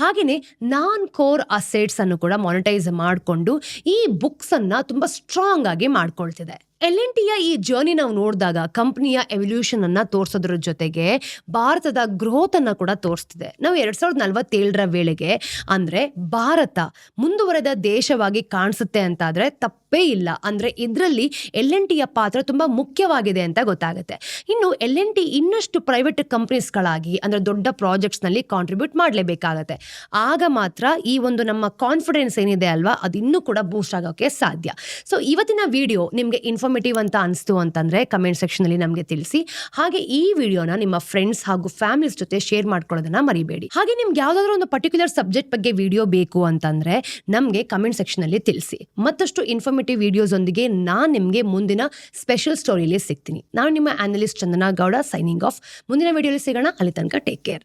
ಹಾಗೆಯೇ ನಾನ್ ಕೋರ್ ಅಸೆಟ್ಸನ್ನು ಕೂಡ ಮಾನಿಟೈಸ್ ಮಾಡಿಕೊಂಡು ಈ ಬುಕ್ಸನ್ನು ತುಂಬಾ ಸ್ಟ್ರಾಂಗ್ ಆಗಿ ಮಾಡ್ಕೊಳ್ತಿದೆ. ಎಲ್ ಎನ್ ಟಿಯ ಈ ಜರ್ನಿ ನಾವು ನೋಡಿದಾಗ ಕಂಪ್ನಿಯ ಎವಲ್ಯೂಷನ್ ಅನ್ನ ತೋರಿಸೋದ್ರ ಜೊತೆಗೆ ಭಾರತದ ಗ್ರೋತ್ ಅನ್ನ ಕೂಡ ತೋರಿಸ್ತಿದೆ. ನಾವು ಎರಡ್ ಸಾವಿರದ ನಲ್ವತ್ತೇಳರ ವೇಳೆಗೆ ಅಂದ್ರೆ ಭಾರತ ಮುಂದುವರೆದ ದೇಶವಾಗಿ ಕಾಣಿಸುತ್ತೆ ಅಂತಾದ್ರೆ ತಪ್ಪೇ ಇಲ್ಲ. ಅಂದ್ರೆ ಇದರಲ್ಲಿ ಎಲ್ ಎನ್ ಟಿಯ ಪಾತ್ರ ತುಂಬಾ ಮುಖ್ಯವಾಗಿದೆ ಅಂತ ಗೊತ್ತಾಗುತ್ತೆ. ಇನ್ನು ಎಲ್ ಎನ್ ಟಿ ಇನ್ನಷ್ಟು ಪ್ರೈವೇಟ್ ಕಂಪ್ನೀಸ್ಗಳಾಗಿ ಅಂದ್ರೆ ದೊಡ್ಡ ಪ್ರಾಜೆಕ್ಟ್ಸ್ನಲ್ಲಿ ಕಾಂಟ್ರಿಬ್ಯೂಟ್ ಮಾಡಲೇಬೇಕಾಗತ್ತೆ. ಆಗ ಮಾತ್ರ ಈ ಒಂದು ನಮ್ಮ ಕಾನ್ಫಿಡೆನ್ಸ್ ಏನಿದೆ ಅಲ್ವಾ, ಅದು ಇನ್ನೂ ಕೂಡ ಬೂಸ್ಟ್ ಆಗೋಕೆ ಸಾಧ್ಯ. ಸೊ ಇವತ್ತಿನ ವಿಡಿಯೋ ನಿಮಗೆ ಇನ್ಫಾರ್ಮೇಟಿವ್ ಅಂತ ಅನಿಸ್ತು ಅಂತಂದ್ರೆ ಕಮೆಂಟ್ ಸೆಕ್ಷನ್ ಅಲ್ಲಿ ನಮಗೆ ತಿಳಿಸಿ. ಹಾಗೆ ಈ ವಿಡಿಯೋನ ನಿಮ್ಮ ಫ್ರೆಂಡ್ಸ್ ಹಾಗೂ ಫ್ಯಾಮಿಲಿಸ್ ಜೊತೆ ಶೇರ್ ಮಾಡ್ಕೊಳ್ಳೋದನ್ನ ಮರಿಬೇಡಿ. ಹಾಗೆ ನಿಮ್ಗೆ ಯಾವ್ದಾದ್ರು ಒಂದು ಪರ್ಟಿಕ್ಯುಲರ್ ಸಬ್ಜೆಕ್ಟ್ ಬಗ್ಗೆ ವಿಡಿಯೋ ಬೇಕು ಅಂತಂದ್ರೆ ನಮಗೆ ಕಮೆಂಟ್ ಸೆಕ್ಷನ್ ಅಲ್ಲಿ ತಿಳಿಸಿ. ಮತ್ತಷ್ಟು ಇನ್ಫಾರ್ಮೇಟಿವ್ ವಿಡಿಯೋಸ್ ಒಂದಿಗೆ ನಾನು ನಿಮಗೆ ಮುಂದಿನ ಸ್ಪೆಷಲ್ ಸ್ಟೋರಿಲೇ ಸಿಗ್ತೀನಿ. ನಾನು ನಿಮ್ಮ analyst Chandana Gowda signing off ಮುಂದಿನ ವಿಡಿಯೋಲಿ ಸಿಗೋಣ. ಅಲ್ಲಿ ತನಕ ಟೇಕ್ ಕೇರ್